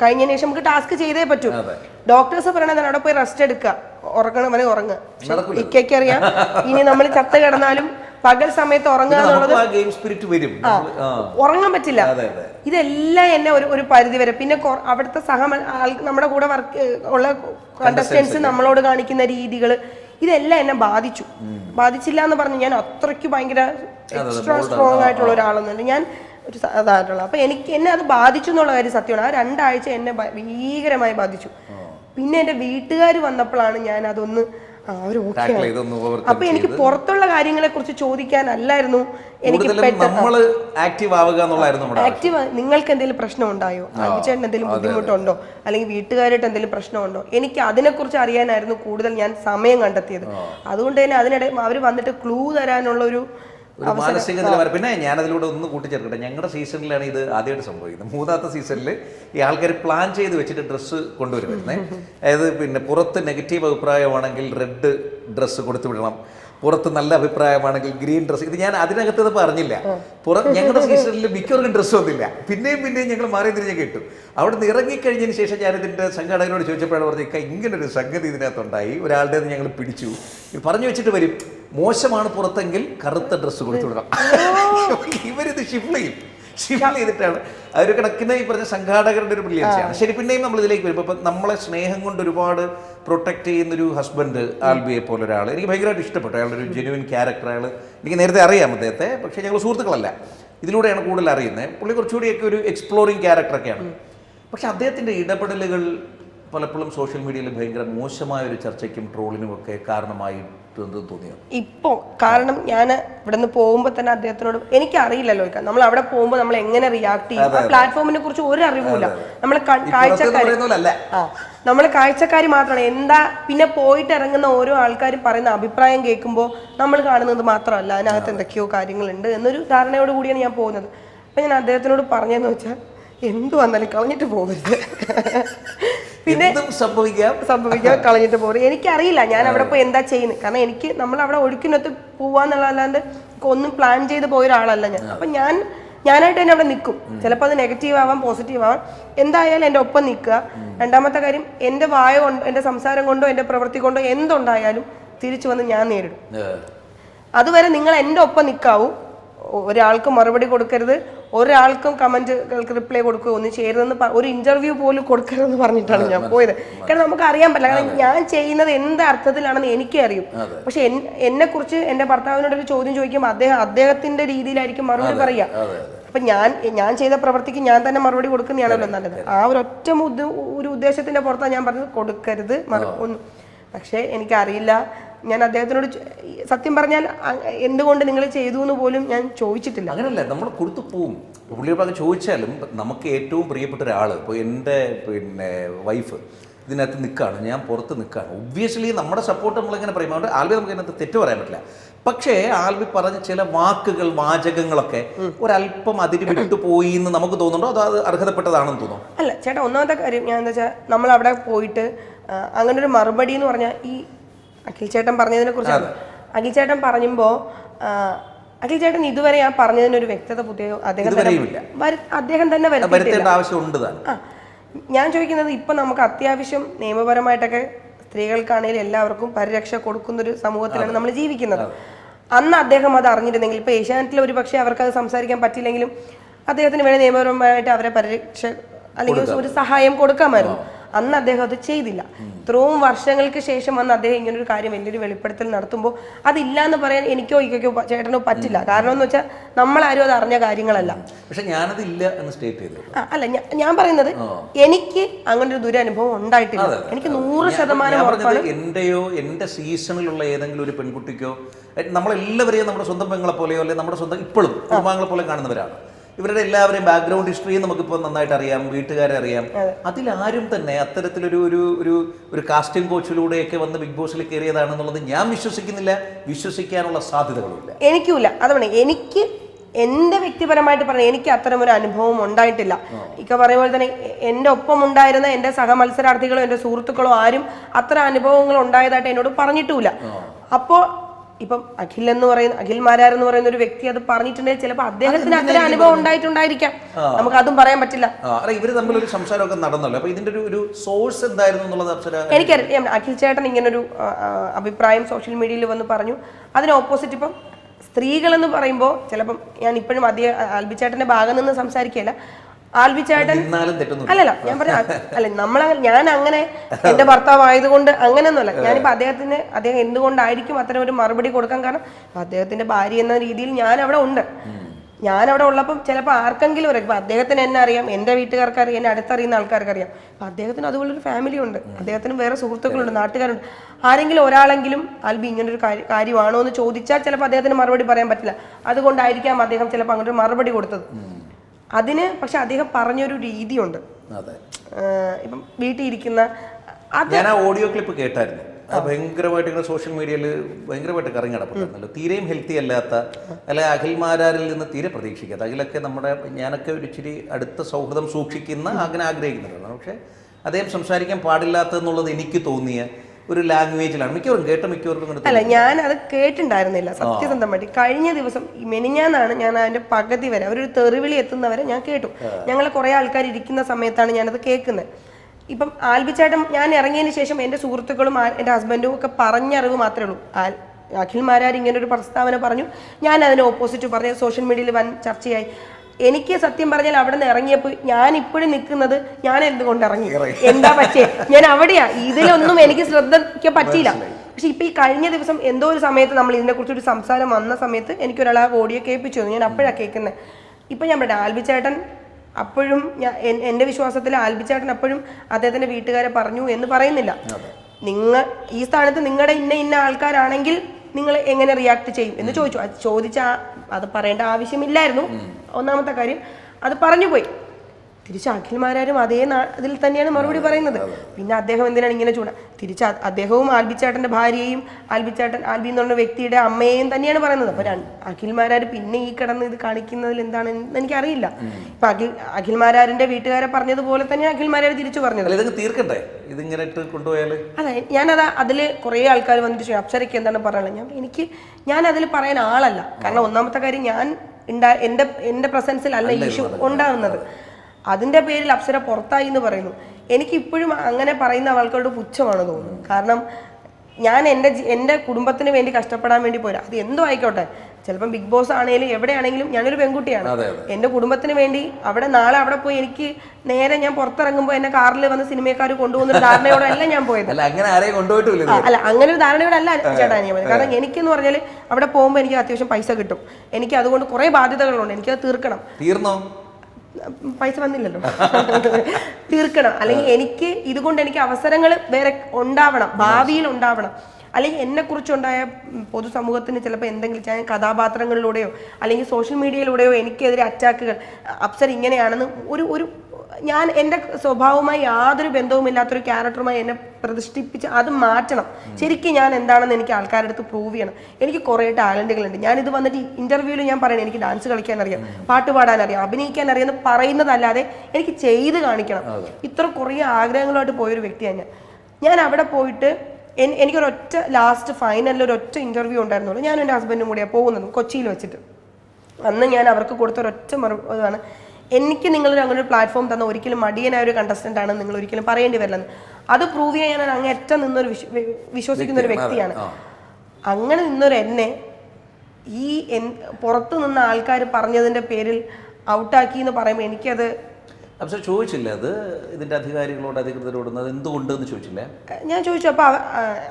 കഴിഞ്ഞതിന് ശേഷം നമുക്ക് ടാസ്ക് ചെയ്തേ പറ്റൂ. ഡോക്ടേഴ്സ് പറയണത് അവിടെ പോയി റെസ്റ്റ് എടുക്കുക. ഉറങ്ങണം വരെ ഉറങ്ങുക ഇക്കറിയാം അറിയാം. ഇനി നമ്മൾ ചത്ത കിടന്നാലും പകൽ സമയത്ത് ഉറങ്ങുക എന്നുള്ളത് വരും. ഉറങ്ങാൻ പറ്റില്ല. ഇതെല്ലാം എന്നെ ഒരു ഒരു പരിധി വരെ. പിന്നെ അവിടുത്തെ സഹ നമ്മുടെ കൂടെ വർക്ക് ഉള്ള കണ്ടസ്റ്റൻസ് നമ്മളോട് കാണിക്കുന്ന രീതികൾ ഇതെല്ലാം എന്നെ ബാധിച്ചു. ബാധിച്ചില്ല എന്ന് പറഞ്ഞ് ഞാൻ അത്രയ്ക്ക് ഭയങ്കര എക്സ്ട്രാ സ്ട്രോങ് ആയിട്ടുള്ള ഒരാളൊന്നുമില്ല. ഞാൻ ഒരു സാധാരണ അപ്പൊ എനിക്ക് എന്നെ അത് ബാധിച്ചു എന്നുള്ള കാര്യം സത്യമാണ്. ആ രണ്ടാഴ്ച എന്നെ ഭീകരമായി ബാധിച്ചു. പിന്നെ എന്റെ വീട്ടുകാർ വന്നപ്പോഴാണ് ഞാൻ അതൊന്ന് അപ്പൊ എനിക്ക് പുറത്തുള്ള കാര്യങ്ങളെ കുറിച്ച് ചോദിക്കാനല്ലായിരുന്നു. എനിക്ക് നമ്മൾ ആക്റ്റീവ് ആവുക എന്നുള്ളതായിരുന്നു നമ്മുടെ ആക്റ്റീവ് നിങ്ങൾക്ക് എന്തെങ്കിലും പ്രശ്നം ഉണ്ടായോ അഞ്ചേട്ടൻ എന്തെങ്കിലും ബുദ്ധിമുട്ടുണ്ടോ? അല്ലെങ്കിൽ വീട്ടുകാരായിട്ട് എന്തെങ്കിലും പ്രശ്നമുണ്ടോ? എനിക്ക് അതിനെക്കുറിച്ച് അറിയാനായിരുന്നു കൂടുതൽ ഞാൻ സമയം കണ്ടെത്തിയത്. അതുകൊണ്ട് തന്നെ അതിനിടെ അവർ വന്നിട്ട് ക്ലൂ തരാനുള്ള ഒരു ഒരു മാനസിക നിലവാരം. പിന്നെ ഞാനതിലൂടെ ഒന്ന് കൂട്ടിച്ചേർക്കട്ടെ. ഞങ്ങളുടെ സീസണിലാണ് ഇത് ആദ്യമായിട്ട് സംഭവിക്കുന്നത്. മൂന്നാമത്തെ സീസണിൽ ഈ ആൾക്കാർ പ്ലാൻ ചെയ്ത് വെച്ചിട്ട് ഡ്രസ്സ് കൊണ്ടുവരുമായിരുന്നേ അതായത് പിന്നെ പുറത്ത് നെഗറ്റീവ് അഭിപ്രായമാണെങ്കിൽ റെഡ് ഡ്രസ്സ് കൊടുത്തു വിടണം. പുറത്ത് നല്ല അഭിപ്രായമാണെങ്കിൽ ഗ്രീൻ ഡ്രസ്സ്. ഇത് ഞാൻ അതിനകത്ത് പറഞ്ഞില്ല. പുറ ഞങ്ങളുടെ സീസണിൽ മിക്കവർക്കും ഡ്രസ്സ് ഒന്നുമില്ല പിന്നെയും പിന്നെയും ഞങ്ങൾ മാറി തിരിഞ്ഞ് കേട്ടു. അവിടെ നിന്ന് ഇറങ്ങിക്കഴിഞ്ഞതിന് ശേഷം ഞാൻ ഇതിന്റെ സംഘാടകരോട് ചോദിച്ചപ്പോഴാണ് പറഞ്ഞത് "ഇക്ക, ഇങ്ങനൊരു സംഗതി ഇതിനകത്തുണ്ടായി. ഒരാളുടെ ഞങ്ങൾ പിടിച്ചു. പറഞ്ഞു വെച്ചിട്ട് വരും. മോശമാണ് പുറത്തെങ്കിൽ കറുത്ത ഡ്രസ്സ് കൊടുത്തു വിടണം. [LAUGHS] ഇവരിത് ഷിഫ്റ്റ് ചെയ്യും. ഷിഫ്റ്റ് ചെയ്തിട്ടാണ്. അവർ കിടക്കുന്ന കണക്കിന് ഈ പറഞ്ഞ സംഘാടകരുടെ ഒരു ബ്രില്യൻസിയാണ്. ശരി പിന്നെയും നമ്മൾ ഇതിലേക്ക് വരുമ്പോൾ ഇപ്പം നമ്മളെ സ്നേഹം കൊണ്ട് ഒരുപാട് പ്രൊട്ടക്ട് ചെയ്യുന്ന ഒരു ഹസ്ബൻഡ് ആൽബിയെ പോലെ ഒരാൾ എനിക്ക് ഭയങ്കരമായിട്ട് ഇഷ്ടപ്പെട്ടു. അയാളുടെ ഒരു ജെനുവിൻ ക്യാരക്ടർ അയാൾ എനിക്ക് നേരത്തെ അറിയാം അദ്ദേഹത്തെ പക്ഷേ ഞങ്ങൾ സുഹൃത്തുക്കളല്ല. ഇതിലൂടെയാണ് കൂടുതൽ അറിയുന്നത്. പുള്ളി കുറച്ചുകൂടിയൊക്കെ ഒരു എക്സ്പ്ലോറിങ് ക്യാരക്ടറൊക്കെയാണ് പക്ഷേ അദ്ദേഹത്തിന്റെ ഇടപെടലുകൾ പലപ്പോഴും സോഷ്യൽ മീഡിയയിൽ ഭയങ്കര മോശമായ ഒരു ചർച്ചയ്ക്കും ട്രോളിനും ഒക്കെ കാരണമായിട്ടുണ്ട് തോന്നിയോ? ഇപ്പോ കാരണം ഞാൻ ഇവിടെ നിന്ന് പോകുമ്പോൾ തന്നെ അദ്ദേഹത്തിനോട് എനിക്ക് അറിയില്ലല്ലോ ഇക്ക. നമ്മൾ അവിടെ പോകുമ്പോൾ നമ്മൾ എങ്ങനെ റിയാക്ട് ചെയ്യും? ആ പ്ലാറ്റ്ഫോമിനെ കുറിച്ച് ഒരു അറിവുമില്ല. നമ്മൾ കാഴ്ചക്കാരി. ആ നമ്മൾ കാഴ്ചക്കാരി മാത്രമാണ്. എന്താ പിന്നെ പോയിട്ട് ഇറങ്ങുന്ന ഓരോ ആൾക്കാരും പറയുന്ന അഭിപ്രായം കേൾക്കുമ്പോൾ നമ്മൾ കാണുന്നത് മാത്രമല്ല. അതിനകത്ത് എന്തൊക്കെയോ കാര്യങ്ങളുണ്ട് എന്നൊരു ധാരണയോട് കൂടിയാണ് ഞാൻ പോകുന്നത്. അപ്പം ഞാൻ അദ്ദേഹത്തിനോട് പറഞ്ഞതെന്ന് വെച്ചാൽ എന്തു വന്നാലും കളഞ്ഞിട്ട് പോകരുത് പിന്നെ സംഭവിക്കാം. സംഭവിക്കാം കളഞ്ഞിട്ട് പോകും. എനിക്കറിയില്ല ഞാൻ അവിടെ പോയി എന്താ ചെയ്യുന്നത്. കാരണം എനിക്ക് നമ്മൾ അവിടെ ഒഴുക്കിനൊത്ത് പോവാന്നുള്ളതല്ലാണ്ട് ഒന്നും പ്ലാൻ ചെയ്ത് പോയ ഒരാളല്ല ഞാൻ. അപ്പൊ ഞാൻ ഞാനായിട്ട് തന്നെ അവിടെ നിൽക്കും. ചിലപ്പോൾ അത് നെഗറ്റീവ് ആവാം പോസിറ്റീവ് ആവാം. എന്തായാലും എന്റെ ഒപ്പം നിൽക്കുക. രണ്ടാമത്തെ കാര്യം എന്റെ വായ കൊണ്ടോ എന്റെ സംസാരം കൊണ്ടോ എന്റെ പ്രവൃത്തി കൊണ്ടോ എന്തുണ്ടായാലും തിരിച്ചു വന്ന് ഞാൻ നേരിടും. അതുവരെ നിങ്ങൾ എന്റെ ഒപ്പം നിൽക്കാവൂ. ഒരാൾക്ക് മറുപടി കൊടുക്കരുത്. ഒരാൾക്കും കമന്റുകൾക്ക് റിപ്ലൈ കൊടുക്കുകയോ ഒന്നും ചെയ്യരുതെന്ന് ഒരു ഇന്റർവ്യൂ പോലും കൊടുക്കരുതെന്ന് പറഞ്ഞിട്ടാണ് ഞാൻ പോയത്. കാരണം നമുക്ക് അറിയാൻ പറ്റില്ല. കാരണം ഞാൻ ചെയ്യുന്നത് എന്ത് അർത്ഥത്തിലാണെന്ന് എനിക്കേ അറിയും പക്ഷെ എന്നെ കുറിച്ച് എന്റെ ഭർത്താവിനോട് ഒരു ചോദ്യം ചോദിക്കുമ്പോൾ അദ്ദേഹം അദ്ദേഹത്തിന്റെ രീതിയിലായിരിക്കും മറുപടി പറയുക അപ്പൊ ഞാൻ ഞാൻ ചെയ്ത പ്രവർത്തിക്ക് ഞാൻ തന്നെ മറുപടി കൊടുക്കുന്നതാണല്ലോ നല്ലത്. ആ ഒരു ഒറ്റ ഒരു ഉദ്ദേശത്തിന്റെ പുറത്താണ് ഞാൻ പറഞ്ഞത്. കൊടുക്കരുത് പക്ഷേ എനിക്കറിയില്ല. ഞാൻ അദ്ദേഹത്തിനോട് സത്യം പറഞ്ഞാൽ എന്തുകൊണ്ട് നിങ്ങൾ ചെയ്തു എന്ന് പോലും ഞാൻ ചോദിച്ചിട്ടില്ല. അങ്ങനല്ല നമ്മൾ കൊടുത്തു പോവും. പുള്ളിയോട് അത് ചോദിച്ചാലും നമുക്ക് ഏറ്റവും പ്രിയപ്പെട്ട ഒരാൾ ഇപ്പോൾ എന്റെ പിന്നെ വൈഫ് ഇതിനകത്ത് നിൽക്കുകയാണ് ഞാൻ പുറത്ത് നിൽക്കുകയാണ് ഒബ്വിയസ്ലി നമ്മുടെ സപ്പോർട്ട് നമ്മളിങ്ങനെ പറയും. അതുകൊണ്ട് ആൽബി നമുക്ക് ഇതിനകത്ത് തെറ്റ് പറയാൻ പറ്റില്ല. പക്ഷേ ആൽബി പറഞ്ഞ ചില വാക്കുകൾ വാചകങ്ങളൊക്കെ ഒരല്പം അതിര് വിട്ടുപോയി എന്ന് നമുക്ക് തോന്നുന്നുണ്ടോ? അതോ അത് അർഹതപ്പെട്ടതാണെന്ന് തോന്നുന്നു? അല്ല ചേട്ടാ ഒന്നാമത്തെ കാര്യം ഞാൻ എന്താ വെച്ചാൽ നമ്മൾ അവിടെ പോയിട്ട് അങ്ങനെ ഒരു മറുപടി എന്ന് പറഞ്ഞാൽ ഈ അഖിൽ ചേട്ടൻ പറഞ്ഞതിനെ കുറിച്ചാണ് അഖിൽ ചേട്ടൻ പറയുമ്പോൾ അഖിൽ ചേട്ടൻ ഇതുവരെ ഞാൻ പറഞ്ഞതിനൊരു വ്യക്തത പുതിയ അദ്ദേഹം തന്നെ അദ്ദേഹം തന്നെ വരുത്തേണ്ട ആവശ്യമുണ്ട് ഞാൻ ചോദിക്കുന്നത് ഇപ്പൊ നമുക്ക് അത്യാവശ്യം നിയമപരമായിട്ടൊക്കെ സ്ത്രീകൾക്കാണെങ്കിലും എല്ലാവർക്കും പരിരക്ഷ കൊടുക്കുന്ന ഒരു സമൂഹത്തിലാണ് നമ്മൾ ജീവിക്കുന്നത്. അന്ന് അദ്ദേഹം അത് അറിഞ്ഞിരുന്നെങ്കിൽ ഇപ്പൊ ഏഷ്യാനെറ്റിൽ ഒരു പക്ഷേ അവർക്ക് അത് സംസാരിക്കാൻ പറ്റില്ലെങ്കിലും അദ്ദേഹത്തിന് വേണ്ടി നിയമപരമായിട്ട് അവരെ പരിരക്ഷ അല്ലെങ്കിൽ ഒരു സഹായം കൊടുക്കാമായിരുന്നു. അന്ന് അദ്ദേഹം അത് ചെയ്തില്ല. ഇത്രയും വർഷങ്ങൾക്ക് ശേഷം വന്ന് അദ്ദേഹം ഇങ്ങനെ ഒരു കാര്യം വലിയൊരു വെളിപ്പെടുത്തൽ നടത്തുമ്പോൾ അതില്ല എന്ന് പറയാൻ എനിക്കോ ഇക്കോ ചേട്ടനോ പറ്റില്ല. കാരണം എന്ന് വെച്ചാൽ നമ്മളാരും അത് അറിഞ്ഞ കാര്യങ്ങളല്ല. പക്ഷെ എന്ന് സ്റ്റേറ്റ് ചെയ്തു അല്ല ഞാൻ പറയുന്നത് എനിക്ക് അങ്ങനെ ഒരു ദുരനുഭവം ഉണ്ടായിട്ടില്ല. എനിക്ക് നൂറ് ശതമാനം എന്റെയോ എന്റെ സീസണിലുള്ള ഏതെങ്കിലും ഒരു പെൺകുട്ടിക്കോ നമ്മളെല്ലാവരെയും നമ്മുടെ സ്വന്തം പെങ്ങളെ പോലെയോ അല്ലെങ്കിൽ നമ്മുടെ സ്വന്തം ഇപ്പോഴും കുടുംബാംഗങ്ങളെ പോലെ കാണുന്നവരാണ്. ഇവരുടെ എല്ലാവരെയും ബാക്ക്ഗ്രൗണ്ട് ഹിസ്റ്ററിയും നമുക്കിപ്പോൾ നന്നായിട്ട് അറിയാം വീട്ടുകാരെ അറിയാം. അതിലാരും തന്നെ അത്തരത്തിലൊരു ഒരു ഒരു ഒരു കാസ്റ്റിംഗ് കോച്ചിലൂടെയൊക്കെ വന്ന് ബിഗ് ബോസിൽ കയറിയതാണെന്നുള്ളത് ഞാൻ വിശ്വസിക്കുന്നില്ല. വിശ്വസിക്കാനുള്ള സാധ്യതകളുമില്ല. എനിക്കുമില്ല. അതാണ് എനിക്ക് എന്റെ വ്യക്തിപരമായിട്ട് പറഞ്ഞു എനിക്ക് അത്തരം ഒരു അനുഭവം ഉണ്ടായിട്ടില്ല. ഇക്ക പറയുന്ന പോലെ തന്നെ എന്റെ എന്റെ ഒപ്പം ഉണ്ടായിരുന്ന എന്റെ സഹമത്സരാർത്ഥികളോ എന്റെ സുഹൃത്തുക്കളോ ആരും അത്ര അനുഭവങ്ങൾ ഉണ്ടായതായിട്ട് എന്നോട് പറഞ്ഞിട്ടുമില്ല. അപ്പോ ഇപ്പം അഖിൽ എന്ന് പറയുന്ന അഖിൽ മാരാർ എന്ന് പറയുന്ന ഒരു വ്യക്തി അത് പറഞ്ഞിട്ടുണ്ടെങ്കിൽ ചിലപ്പോൾ അദ്ദേഹത്തിന് അത്ര അനുഭവം ഉണ്ടായിട്ടുണ്ടായിരിക്കാം. നമുക്ക് അതും പറയാൻ പറ്റില്ല. ഇവർ തമ്മിൽ ഒരു തമ്മിലൊരു സംസാരമൊക്കെ നടന്നല്ലോ. അപ്പൊ ഇതിന്റെ ഒരു ഒരു സോഴ്സ് എന്തായിരുന്നു എന്നുള്ളത് എനിക്കറിയാം. അഖിൽ ചേട്ടൻ ഇങ്ങനെ ആ, അഭിപ്രായം സോഷ്യൽ മീഡിയയിൽ വന്ന് പറഞ്ഞു. അതിന് ഓപ്പോസിറ്റ് ഇപ്പം സ്ത്രീകൾ എന്ന് പറയുമ്പോൾ ചിലപ്പം ഞാൻ ഇപ്പോഴും അധികം ആൽബി ചേട്ടന്റെ ഭാഗം നിന്ന് സംസാരിക്കുകയല്ല. ആൽബി ചേട്ടൻ? അല്ലല്ല ഞാൻ പറഞ്ഞ അല്ല നമ്മൾ ഞാൻ അങ്ങനെ എന്റെ ഭർത്താവ് ആയതുകൊണ്ട് അങ്ങനെയൊന്നുമല്ല. ഞാനിപ്പോ അദ്ദേഹത്തിന് അദ്ദേഹം എന്തുകൊണ്ടായിരിക്കും അത്തരം ഒരു മറുപടി കൊടുക്കാൻ കാരണം അദ്ദേഹത്തിന്റെ ഭാര്യ എന്ന രീതിയിൽ ഞാൻ അവിടെ ഉണ്ട്. ഞാൻ അവിടെ ഉള്ളപ്പോൾ ചിലപ്പോൾ ആർക്കെങ്കിലും അറിയാം. ഇപ്പൊ അദ്ദേഹത്തിന് എന്നെ അറിയാം എന്റെ വീട്ടുകാർക്ക് അറിയാം എന്നെ അടുത്തറിയുന്ന ആൾക്കാർക്ക് അറിയാം അപ്പൊ അദ്ദേഹത്തിന് അതുപോലൊരു ഫാമിലി ഉണ്ട്. അദ്ദേഹത്തിന് വേറെ സുഹൃത്തുക്കളുണ്ട് നാട്ടുകാരുണ്ട്. ആരെങ്കിലും ഒരാളെങ്കിലും ആൽബി ഇങ്ങനെ ഒരു കാര്യമാണോ എന്ന് ചോദിച്ചാൽ ചിലപ്പോൾ അദ്ദേഹത്തിന് മറുപടി പറയാൻ പറ്റില്ല. അതുകൊണ്ടായിരിക്കാം അദ്ദേഹം ചിലപ്പോൾ അങ്ങനെ ഒരു മറുപടി കൊടുത്തത്. അതിന് പക്ഷെ അദ്ദേഹം പറഞ്ഞൊരു രീതിയുണ്ട്. ഇപ്പം വീട്ടിൽ ഇരിക്കുന്ന ഞാൻ ആ ഓഡിയോ ക്ലിപ്പ് കേട്ടായിരുന്നു. ഭയങ്കരമായിട്ട് ഇങ്ങനെ സോഷ്യൽ മീഡിയയിൽ ഭയങ്കരമായിട്ട് കറങ്ങി നടപ്പുണ്ടായിരുന്നല്ലോ തീരെയും ഹെൽത്തി അല്ലാത്ത അല്ലെ അഖിൽമാരാരിൽ നിന്ന് തീരെ പ്രതീക്ഷിക്കാത്ത അഖിലൊക്കെ നമ്മുടെ ഞാനൊക്കെ ഒരു ഇച്ചിരി അടുത്ത സൗഹൃദം സൂക്ഷിക്കുന്ന അങ്ങനെ ആഗ്രഹിക്കുന്നുണ്ടായിരുന്നു. പക്ഷേ അദ്ദേഹം സംസാരിക്കാൻ പാടില്ലാത്തതെന്നുള്ളത് എനിക്ക് തോന്നിയ ഒരു ലാംഗ്വേജിലാണ് മിക്കവരും കേട്ട മിക്കവർക്കും അല്ല ഞാൻ അത് കേട്ടിട്ടുണ്ടായിരുന്നില്ല സത്യസന്ധമായിട്ട് കഴിഞ്ഞ ദിവസം മെനിഞ്ഞാന്നാണ് ഞാൻ അതിന്റെ പകുതി വരെ അവരൊരു തെറിവിളി എത്തുന്നവരെ ഞാൻ കേട്ടു. ഞങ്ങൾ കുറെ ആൾക്കാർ ഇരിക്കുന്ന സമയത്താണ് ഞാനത് കേൾക്കുന്നത്. ഇപ്പം ആൽബിച്ചേട്ടൻ ഞാൻ ഇറങ്ങിയതിന് ശേഷം എന്റെ സുഹൃത്തുക്കളും എന്റെ എന്റെ ഹസ്ബൻഡും ഒക്കെ പറഞ്ഞറിവ് മാത്രമേ ഉള്ളൂ. ആൽ അഖിൽ മാരാർ ഇങ്ങനെ ഒരു പ്രസ്താവന പറഞ്ഞു. ഞാൻ അതിന് ഓപ്പോസിറ്റ് പറഞ്ഞു സോഷ്യൽ മീഡിയയിൽ വൻ ചർച്ചയായി. എനിക്ക് സത്യം പറഞ്ഞാൽ അവിടെ നിന്ന് ഇറങ്ങിയപ്പോൾ ഞാൻ ഇപ്പോഴും നിൽക്കുന്നത് ഞാൻ എന്തുകൊണ്ട് ഇറങ്ങി? എന്താ പറ്റിയേ? ഞാൻ അവിടെയാ. ഇതിലൊന്നും എനിക്ക് ശ്രദ്ധിക്കാൻ പറ്റിയില്ല. പക്ഷെ ഇപ്പൊ ഈ കഴിഞ്ഞ ദിവസം എന്തോ ഒരു സമയത്ത് നമ്മൾ ഇതിനെ കുറിച്ച് ഒരു സംസാരം വന്ന സമയത്ത് എനിക്ക് ഒരാൾ ആ ഓഡിയോ കേൾപ്പിച്ചു തന്നു. ഞാൻ അപ്പോഴാണ് കേൾക്കുന്നത് ഇപ്പൊ ഞാൻ പറയാം ആൽബിച്ചേട്ടൻ അപ്പോഴും ഞാൻ എൻ- എന്റെ വിശ്വാസത്തിൽ ആൽബിച്ചേട്ടൻ അപ്പോഴും അദ്ദേഹത്തിന്റെ വീട്ടുകാരെ പറഞ്ഞു എന്ന് പറയുന്നില്ല. നിങ്ങൾ ഈ സ്ഥാനത്ത് നിങ്ങളുടെ ഇന്ന ഇന്ന ആൾക്കാരാണെങ്കിൽ നിങ്ങൾ എങ്ങനെ റിയാക്ട് ചെയ്യും എന്ന് ചോദിച്ചു. ചോദിച്ച അത് പറയേണ്ട ആവശ്യമില്ലായിരുന്നു. ഒന്നാമത്തെ കാര്യം അത് പറഞ്ഞു പോയി. തിരിച്ച് അഖിൽമാരും അതേ അതിൽ തന്നെയാണ് മറുപടി പറയുന്നത്. പിന്നെ അദ്ദേഹം എന്തിനാണ് ഇങ്ങനെ ചൂട തിരിച്ച് അദ്ദേഹവും ആൽബിച്ചേട്ടന്റെ ഭാര്യയും ആൽബിച്ചേട്ടൻ ആൽബി എന്ന് പറഞ്ഞ വ്യക്തിയുടെ അമ്മയെയും തന്നെയാണ് പറയുന്നത്. അപ്പൊ അഖിൽമാരാർ പിന്നെ ഈ കിടന്ന് ഇത് കാണിക്കുന്നതിൽ എന്താണ് എനിക്ക് എനിക്കറിയില്ല ഇപ്പൊ അഖിൽ അഖിൽമാരാരിന്റെ വീട്ടുകാരെ പറഞ്ഞതുപോലെ തന്നെ അഖിൽമാരാർ തിരിച്ചു പറഞ്ഞത്. തീർക്കട്ടെ ഇതിങ്ങനെ ഇട്ട് അതെ ഞാനത് അതിൽ കുറേ ആൾക്കാർ വന്നിട്ട് അപ്സരയ്ക്ക് എന്താണ് പറയാനുള്ളത്? ഞാൻ എനിക്ക് ഞാൻ അതിൽ പറയാൻ ആളല്ല. കാരണം ഒന്നാമത്തെ കാര്യം ഞാൻ എന്റെ എന്റെ പ്രസൻസിൽ അല്ല ഇഷ്യൂ ഉണ്ടാകുന്നത് അതിന്റെ പേരിൽ അപ്സര പുറത്തായി എന്ന് പറയുന്നു. എനിക്ക് ഇപ്പോഴും അങ്ങനെ പറയുന്ന ആൾക്കാരുടെ പുച്ഛമാണ് തോന്നുന്നത്. കാരണം ഞാൻ എന്റെ എന്റെ കുടുംബത്തിന് വേണ്ടി കഷ്ടപ്പെടാൻ വേണ്ടി പോരാ. അത് എന്തോ ആയിക്കോട്ടെ. ചിലപ്പം ബിഗ് ബോസ് ആണെങ്കിലും എവിടെയാണെങ്കിലും ഞാനൊരു പെൺകുട്ടിയാണ്. എന്റെ കുടുംബത്തിന് വേണ്ടി അവിടെ നാളെ അവിടെ പോയി എനിക്ക് നേരെ ഞാൻ പുറത്തിറങ്ങുമ്പോൾ എന്നെ കാറിൽ വന്ന് സിനിമക്കാർ കൊണ്ടുപോകുന്ന ധാരണയോടെ അല്ല ഞാൻ പോയത്. അല്ല അങ്ങനെ ഒരു ധാരണയോടെ അല്ല ചേട്ടാ ഞാൻ പോയത്. കാരണം എനിക്കെന്ന് പറഞ്ഞാൽ അവിടെ പോകുമ്പോൾ എനിക്ക് അത്യാവശ്യം പൈസ കിട്ടും. എനിക്ക് അതുകൊണ്ട് കുറേ ബാധ്യതകളുണ്ട്. എനിക്കത് തീർക്കണം. തീർന്നോ? പൈസ വന്നില്ലല്ലോ. തീർക്കണം. അല്ലെങ്കിൽ എനിക്ക് ഇതുകൊണ്ട് എനിക്ക് അവസരങ്ങൾ വേറെ ഉണ്ടാവണം. ഭാവിയിൽ ഉണ്ടാവണം. അല്ലെങ്കിൽ എന്നെ കുറിച്ചുണ്ടായ പൊതുസമൂഹത്തിന് ചിലപ്പോൾ എന്തെങ്കിലും ഞാൻ കഥാപാത്രങ്ങളിലൂടെയോ അല്ലെങ്കിൽ സോഷ്യൽ മീഡിയയിലൂടെയോ എനിക്കെതിരെ അറ്റാക്കുകൾ അപ്സർ ഇങ്ങനെയാണെന്ന് ഒരു ഒരു ഞാൻ എന്റെ സ്വഭാവവുമായി യാതൊരു ബന്ധവുമില്ലാത്തൊരു ക്യാരക്ടറുമായി എന്നെ പ്രതിഷ്ഠിപ്പിച്ച് അത് മാറ്റണം. ശരിക്കും ഞാൻ എന്താണെന്ന് എനിക്ക് ആൾക്കാരുടെ അടുത്ത് പ്രൂവ് ചെയ്യണം. എനിക്ക് കുറേ ടാലന്റുകളുണ്ട് ഞാൻ ഇത് വന്നിട്ട് ഇന്റർവ്യൂവിൽ ഞാൻ പറയണം എനിക്ക് ഡാൻസ് കളിക്കാൻ അറിയാം പാട്ട് പാടാൻ അറിയാം അഭിനയിക്കാൻ അറിയാം എന്ന് പറയുന്നതല്ലാതെ എനിക്ക് ചെയ്ത് കാണിക്കണം. ഇത്ര കുറേ ആഗ്രഹങ്ങളുമായിട്ട് പോയൊരു വ്യക്തിയാണ് ഞാൻ. ഞാൻ അവിടെ പോയിട്ട് എനിക്കൊരൊറ്റ ലാസ്റ്റ് ഫൈനലിൽ ഒരൊറ്റ ഇന്റർവ്യൂ ഉണ്ടായിരുന്നുള്ളൂ. ഞാൻ എന്റെ ഹസ്ബൻഡും കൂടിയാണ് പോകുന്നത് കൊച്ചിയിൽ വെച്ചിട്ട്. അന്ന് ഞാൻ അവർക്ക് കൊടുത്ത ഒരൊറ്റ മറു ഇതാണ്. എനിക്ക് നിങ്ങളൊരു അങ്ങനെ ഒരു പ്ലാറ്റ്ഫോം തന്ന ഒരിക്കലും മടിയനായ ഒരു കണ്ടസ്റ്റന്റ് ആണ് നിങ്ങൾ ഒരിക്കലും പറയേണ്ടി വരില്ലെന്ന്. അത് പ്രൂവ് ചെയ്യാൻ ഞാൻ അങ്ങേറ്റം നിന്നൊരു വിശ്വ- വിശ്വസിക്കുന്ന ഒരു വ്യക്തിയാണ്. അങ്ങനെ നിന്നൊരു എന്നെ ഈ എൻ പുറത്തു നിന്ന ആൾക്കാർ പറഞ്ഞതിന്റെ പേരിൽ ഔട്ടാക്കി എന്ന് പറയുമ്പോൾ എനിക്കത് പക്ഷെ ചോദിച്ചില്ല അത്? ഇതിന്റെ അധികാരികളോട് അധികൃതരോട് എന്തുകൊണ്ട് എന്ന് ചോദിച്ചില്ല? ഞാൻ ചോദിച്ചു അപ്പൊ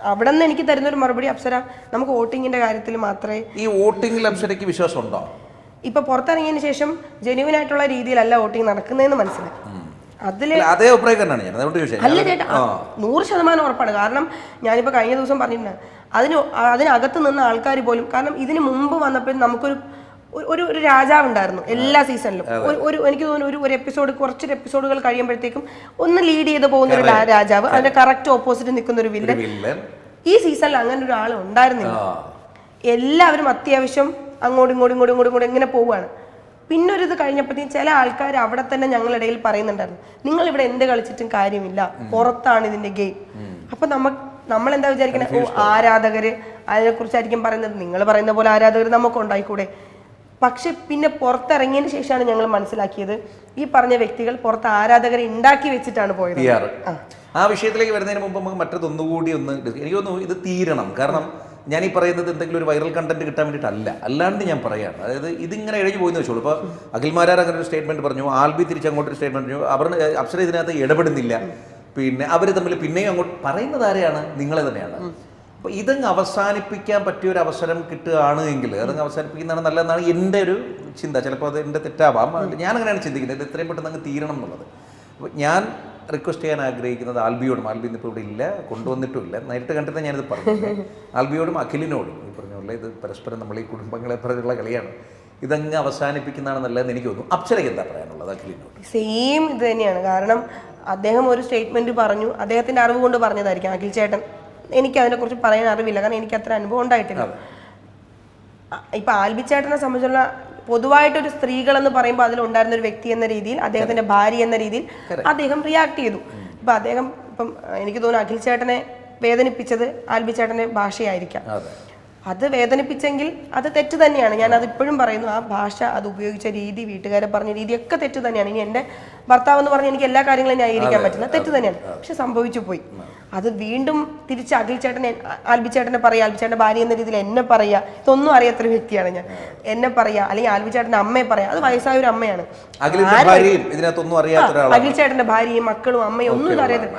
അവിടെ നിന്ന് എനിക്ക് തരുന്ന ഒരു മറുപടി അപ്സര നമുക്ക് വോട്ടിങ്ങിന്റെ കാര്യത്തിൽ മാത്രമേ ഈ വോട്ടിംഗിൽ അപ്സരയ്ക്ക് വിശ്വാസം ഉണ്ടോ ഇപ്പൊ പുറത്തിറങ്ങിയതിന് ശേഷം ജെന്യൂൻ ആയിട്ടുള്ള രീതിയിലല്ല വോട്ടിംഗ് നടക്കുന്നതെന്ന് മനസ്സിലായി. അതിൽ അതേ അഭിപ്രായക്കാരനാണ് ഞാൻ. അതുകൊണ്ട് ചോദിച്ചത് അല്ല ചേട്ടാ നൂറ് ശതമാനം ഉറപ്പാണ്. കാരണം ഞാനിപ്പോൾ കഴിഞ്ഞ ദിവസം പറഞ്ഞിട്ടുണ്ട്. അതിന് അതിനകത്ത് നിന്ന ആൾക്കാർ പോലും കാരണം ഇതിന് മുമ്പ് വന്നപ്പോൾ നമുക്കൊരു ഒരു- ഒരു ഒരു രാജാവ് ഉണ്ടായിരുന്നു എല്ലാ സീസണിലും. ഒരു ഒരു എനിക്ക് തോന്നുന്നു ഒരു ഒരു എപ്പിസോഡ് കുറച്ചൊരു എപ്പിസോഡുകൾ കഴിയുമ്പോഴത്തേക്കും ഒന്ന് ലീഡ് ചെയ്ത് പോകുന്ന ഒരു രാജാവ് അതിന്റെ കറക്റ്റ് ഓപ്പോസിറ്റ് നിൽക്കുന്ന ഒരു വില്ലൻ ഈ സീസണിൽ അങ്ങനെ ഒരാൾ ഉണ്ടായിരുന്നില്ല. എല്ലാവരും അത്യാവശ്യം അങ്ങോട്ടും ഇങ്ങോട്ടും ഇങ്ങോട്ടും ഇങ്ങോട്ടും ഇങ്ങോട്ടും ഇങ്ങനെ പോവുകയാണ്. പിന്നെ ഒരു ഇത് കഴിഞ്ഞപ്പോഴത്തേക്കും ചില ആൾക്കാർ അവിടെ തന്നെ ഞങ്ങളിടയിൽ പറയുന്നുണ്ടായിരുന്നു. നിങ്ങൾ ഇവിടെ എന്ത് കളിച്ചിട്ടും കാര്യമില്ല. പുറത്താണ് ഇതിന്റെ ഗെയിം. അപ്പൊ നമ്മ നമ്മൾ എന്താ വിചാരിക്കുന്നത് ഓ ആരാധകര് അതിനെ കുറിച്ചായിരിക്കും പറയുന്നത്. നിങ്ങൾ പറയുന്ന പോലെ ആരാധകർ നമുക്ക് ഉണ്ടായിക്കൂടെ? പക്ഷെ പിന്നെ പുറത്തിറങ്ങിയതിന് ശേഷമാണ് ഞങ്ങൾ മനസ്സിലാക്കിയത്. ഈ പറഞ്ഞ വ്യക്തികൾ പുറത്ത് ആരാധകരെ ഉണ്ടാക്കി വെച്ചിട്ടാണ് പോയത്. ആ. വിഷയത്തിലേക്ക് വരുന്നതിന് മുമ്പ് നമുക്ക് മറ്റൊന്നുകൂടി ഒന്ന് എനിക്ക് തോന്നുന്നു ഇത് തീരണം. കാരണം ഞാൻ ഈ പറയുന്നത് എന്തെങ്കിലും ഒരു വൈറൽ കണ്ടന്റ് കിട്ടാൻ വേണ്ടിയിട്ടല്ല. അല്ലാണ്ട് ഞാൻ പറയാണ്. അതായത് ഇതിങ്ങനെ എഴുതി പോയി വെച്ചോളൂ. ഇപ്പോൾ അഖിൽമാരാർ അങ്ങനെ ഒരു സ്റ്റേറ്റ്മെന്റ് പറഞ്ഞു ആൽബി തിരിച്ചങ്ങോട്ട് ഒരു സ്റ്റേറ്റ്മെന്റ് പറഞ്ഞു. അവർ അപ്സര ഇതിനകത്ത് ഇടപെടുന്നില്ല. പിന്നെ അവർ തമ്മിൽ പിന്നെയും അങ്ങോട്ട് പറയുന്നത് ആരെയാണ്? നിങ്ങളെ തന്നെയാണ്. അപ്പോൾ ഇതങ്ങ് അവസാനിപ്പിക്കാൻ പറ്റിയ ഒരു അവസരം കിട്ടുകയാണ് എങ്കിൽ അതങ്ങ് അവസാനിപ്പിക്കുന്നതാണ് നല്ലതെന്നാണ് എന്റെ ഒരു ചിന്ത. ചിലപ്പോൾ അത് എന്റെ തെറ്റാവാം. ഞാൻ അങ്ങനെയാണ് ചിന്തിക്കുന്നത്. ഇത് എത്രയും പെട്ടെന്ന് അങ്ങ് തീരണം എന്നുള്ളത്. അപ്പോൾ ഞാൻ റിക്വസ്റ്റ് ചെയ്യാൻ ആഗ്രഹിക്കുന്നത് ആൽബിയോടും ആൽബി ഇന്നിപ്പോൾ ഇവിടെ ഇല്ല കൊണ്ടുവന്നിട്ടുമില്ല. നേരിട്ട് കണ്ടിട്ട് ഞാനിത് പറഞ്ഞു ആൽബിയോടും അഖിലിനോടും ഈ പറഞ്ഞ പോലെ ഇത് പരസ്പരം നമ്മൾ ഈ കുടുംബങ്ങളെ പറഞ്ഞുള്ള കളിയാണ്. ഇതങ്ങ് അവസാനിപ്പിക്കുന്നതാണ് നല്ലതെന്ന് എനിക്ക് തോന്നുന്നു. അപ്സരയ്ക്ക് എന്താ പറയാനുള്ളത് അഖിലിനോട്? സെയിം ഇത് തന്നെയാണ്. കാരണം അദ്ദേഹം ഒരു സ്റ്റേറ്റ്മെന്റ് പറഞ്ഞു. അദ്ദേഹത്തിന്റെ അറിവ് കൊണ്ട് പറഞ്ഞതായിരിക്കും അഖിൽ ചേട്ടൻ. എനിക്ക് അതിനെക്കുറിച്ച് പറയാൻ അറിവില്ല. കാരണം എനിക്ക് അത്ര അനുഭവം ഉണ്ടായിട്ടില്ല. ഇപ്പൊ ആൽബി ചേട്ടനെ സംബന്ധിച്ചുള്ള പൊതുവായിട്ടൊരു സ്ത്രീകൾ എന്ന് പറയുമ്പോൾ അതിൽ ഉണ്ടായിരുന്ന ഒരു വ്യക്തി എന്ന രീതിയിൽ അദ്ദേഹത്തിന്റെ ഭാര്യ എന്ന രീതിയിൽ അദ്ദേഹം റിയാക്ട് ചെയ്തു. ഇപ്പൊ അദ്ദേഹം ഇപ്പം എനിക്ക് തോന്നുന്നു അഖിൽ ചേട്ടനെ വേദനിപ്പിച്ചത് ആൽബി ചേട്ടന്റെ ഭാഷയായിരിക്കാം. അതെ വേദനിപ്പിച്ചെങ്കിൽ അത് തെറ്റ് തന്നെയാണ്. ഞാൻ അത് ഇപ്പോഴും പറയുന്നു ആ ഭാഷ അത് ഉപയോഗിച്ച രീതി വീട്ടുകാരെ പറഞ്ഞ രീതിയൊക്കെ തെറ്റ് തന്നെയാണ്. ഇനി എന്റെ ഭർത്താവ് എന്ന് പറഞ്ഞ എനിക്ക് എല്ലാ കാര്യങ്ങളും ന്യായീകരിക്കാൻ പറ്റില്ല. തെറ്റ് തന്നെയാണ്. പക്ഷെ സംഭവിച്ചു പോയി. അത് വീണ്ടും തിരിച്ച് അഖിൽ ചേട്ടനെ ആൽബി ചേട്ടനെ പറയാ ആൽബി ചേട്ടന്റെ ഭാര്യ എന്ന രീതിയിൽ എന്നെ പറയാ. ഇതൊന്നും അറിയാത്തൊരു വ്യക്തിയാണ് ഞാൻ. എന്നെ പറയാ അല്ലെങ്കിൽ ആൽബി ചേട്ടന്റെ അമ്മയെ പറയാ. അത് വയസ്സായ ഒരു അമ്മയാണ്. അറിയാത്ത അഖിൽ ചേട്ടന്റെ ഭാര്യയും മക്കളും അമ്മയും ഒന്നും ഇത് അറിയത്തില്ല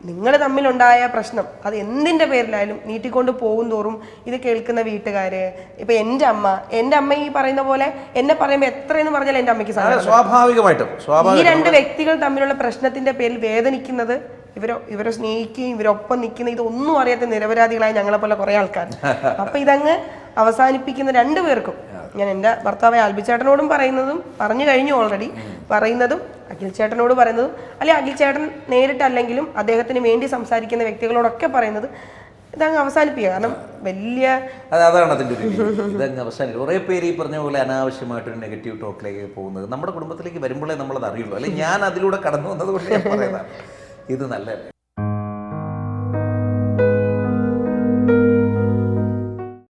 നിങ്ങൾ തമ്മിലുണ്ടായ പ്രശ്നം അത് എന്തിന്റെ പേരിലായാലും നീട്ടിക്കൊണ്ട് പോകും തോറും ഇത് കേൾക്കുന്ന വീട്ടുകാർ ഇപ്പൊ എന്റെ അമ്മ എന്റെ അമ്മ ഈ പറയുന്ന പോലെ എന്നെ പറയുമ്പോൾ എത്രയെന്ന് പറഞ്ഞാൽ എന്റെ അമ്മയ്ക്ക് സ്വാഭാവികമായിട്ടും ഈ രണ്ട് വ്യക്തികൾ തമ്മിലുള്ള പ്രശ്നത്തിന്റെ പേരിൽ വേദനിക്കുന്നത് ഇവരോ ഇവരെ സ്നേഹിക്കുകയും ഇവരൊപ്പം നിൽക്കുന്ന ഇതൊന്നും അറിയാത്ത നിരപരാധികളായ ഞങ്ങളെപ്പോലെ കുറെ ആൾക്കാർ [LAUGHS] അപ്പൊ ഇതങ്ങ് അവസാനിപ്പിക്കുന്ന രണ്ടുപേർക്കും ഞാൻ എന്റെ ഭർത്താവ് ആൽബിച്ചേട്ടനോടും പറയുന്നതും പറഞ്ഞു കഴിഞ്ഞു ഓൾറെഡി പറയുന്നതും അഖിൽ ചേട്ടനോട് പറയുന്നത് അല്ലെ അഖിൽ ചേട്ടൻ നേരിട്ടല്ലെങ്കിലും അദ്ദേഹത്തിന് വേണ്ടി സംസാരിക്കുന്ന വ്യക്തികളോടൊക്കെ പറയുന്നത് ഇതങ്ങ് അവസാനിപ്പിക്കുക. കാരണം വലിയ അത് അതാണ് അതിന്റെ ഒരു ഇതങ്ങ് അവസാനിക്കും കുറേ പേര് ഈ പറഞ്ഞ പോലെ അനാവശ്യമായിട്ടൊരു നെഗറ്റീവ് ടോക്കിലേക്ക് പോകുന്നത് നമ്മുടെ കുടുംബത്തിലേക്ക് വരുമ്പോഴേ നമ്മളത് അറിയുള്ളൂ. അല്ലെങ്കിൽ ഞാൻ അതിലൂടെ കടന്നു വന്നത് കൊണ്ട് ഞാൻ പറയുന്നതാണ്. ഇത് നല്ല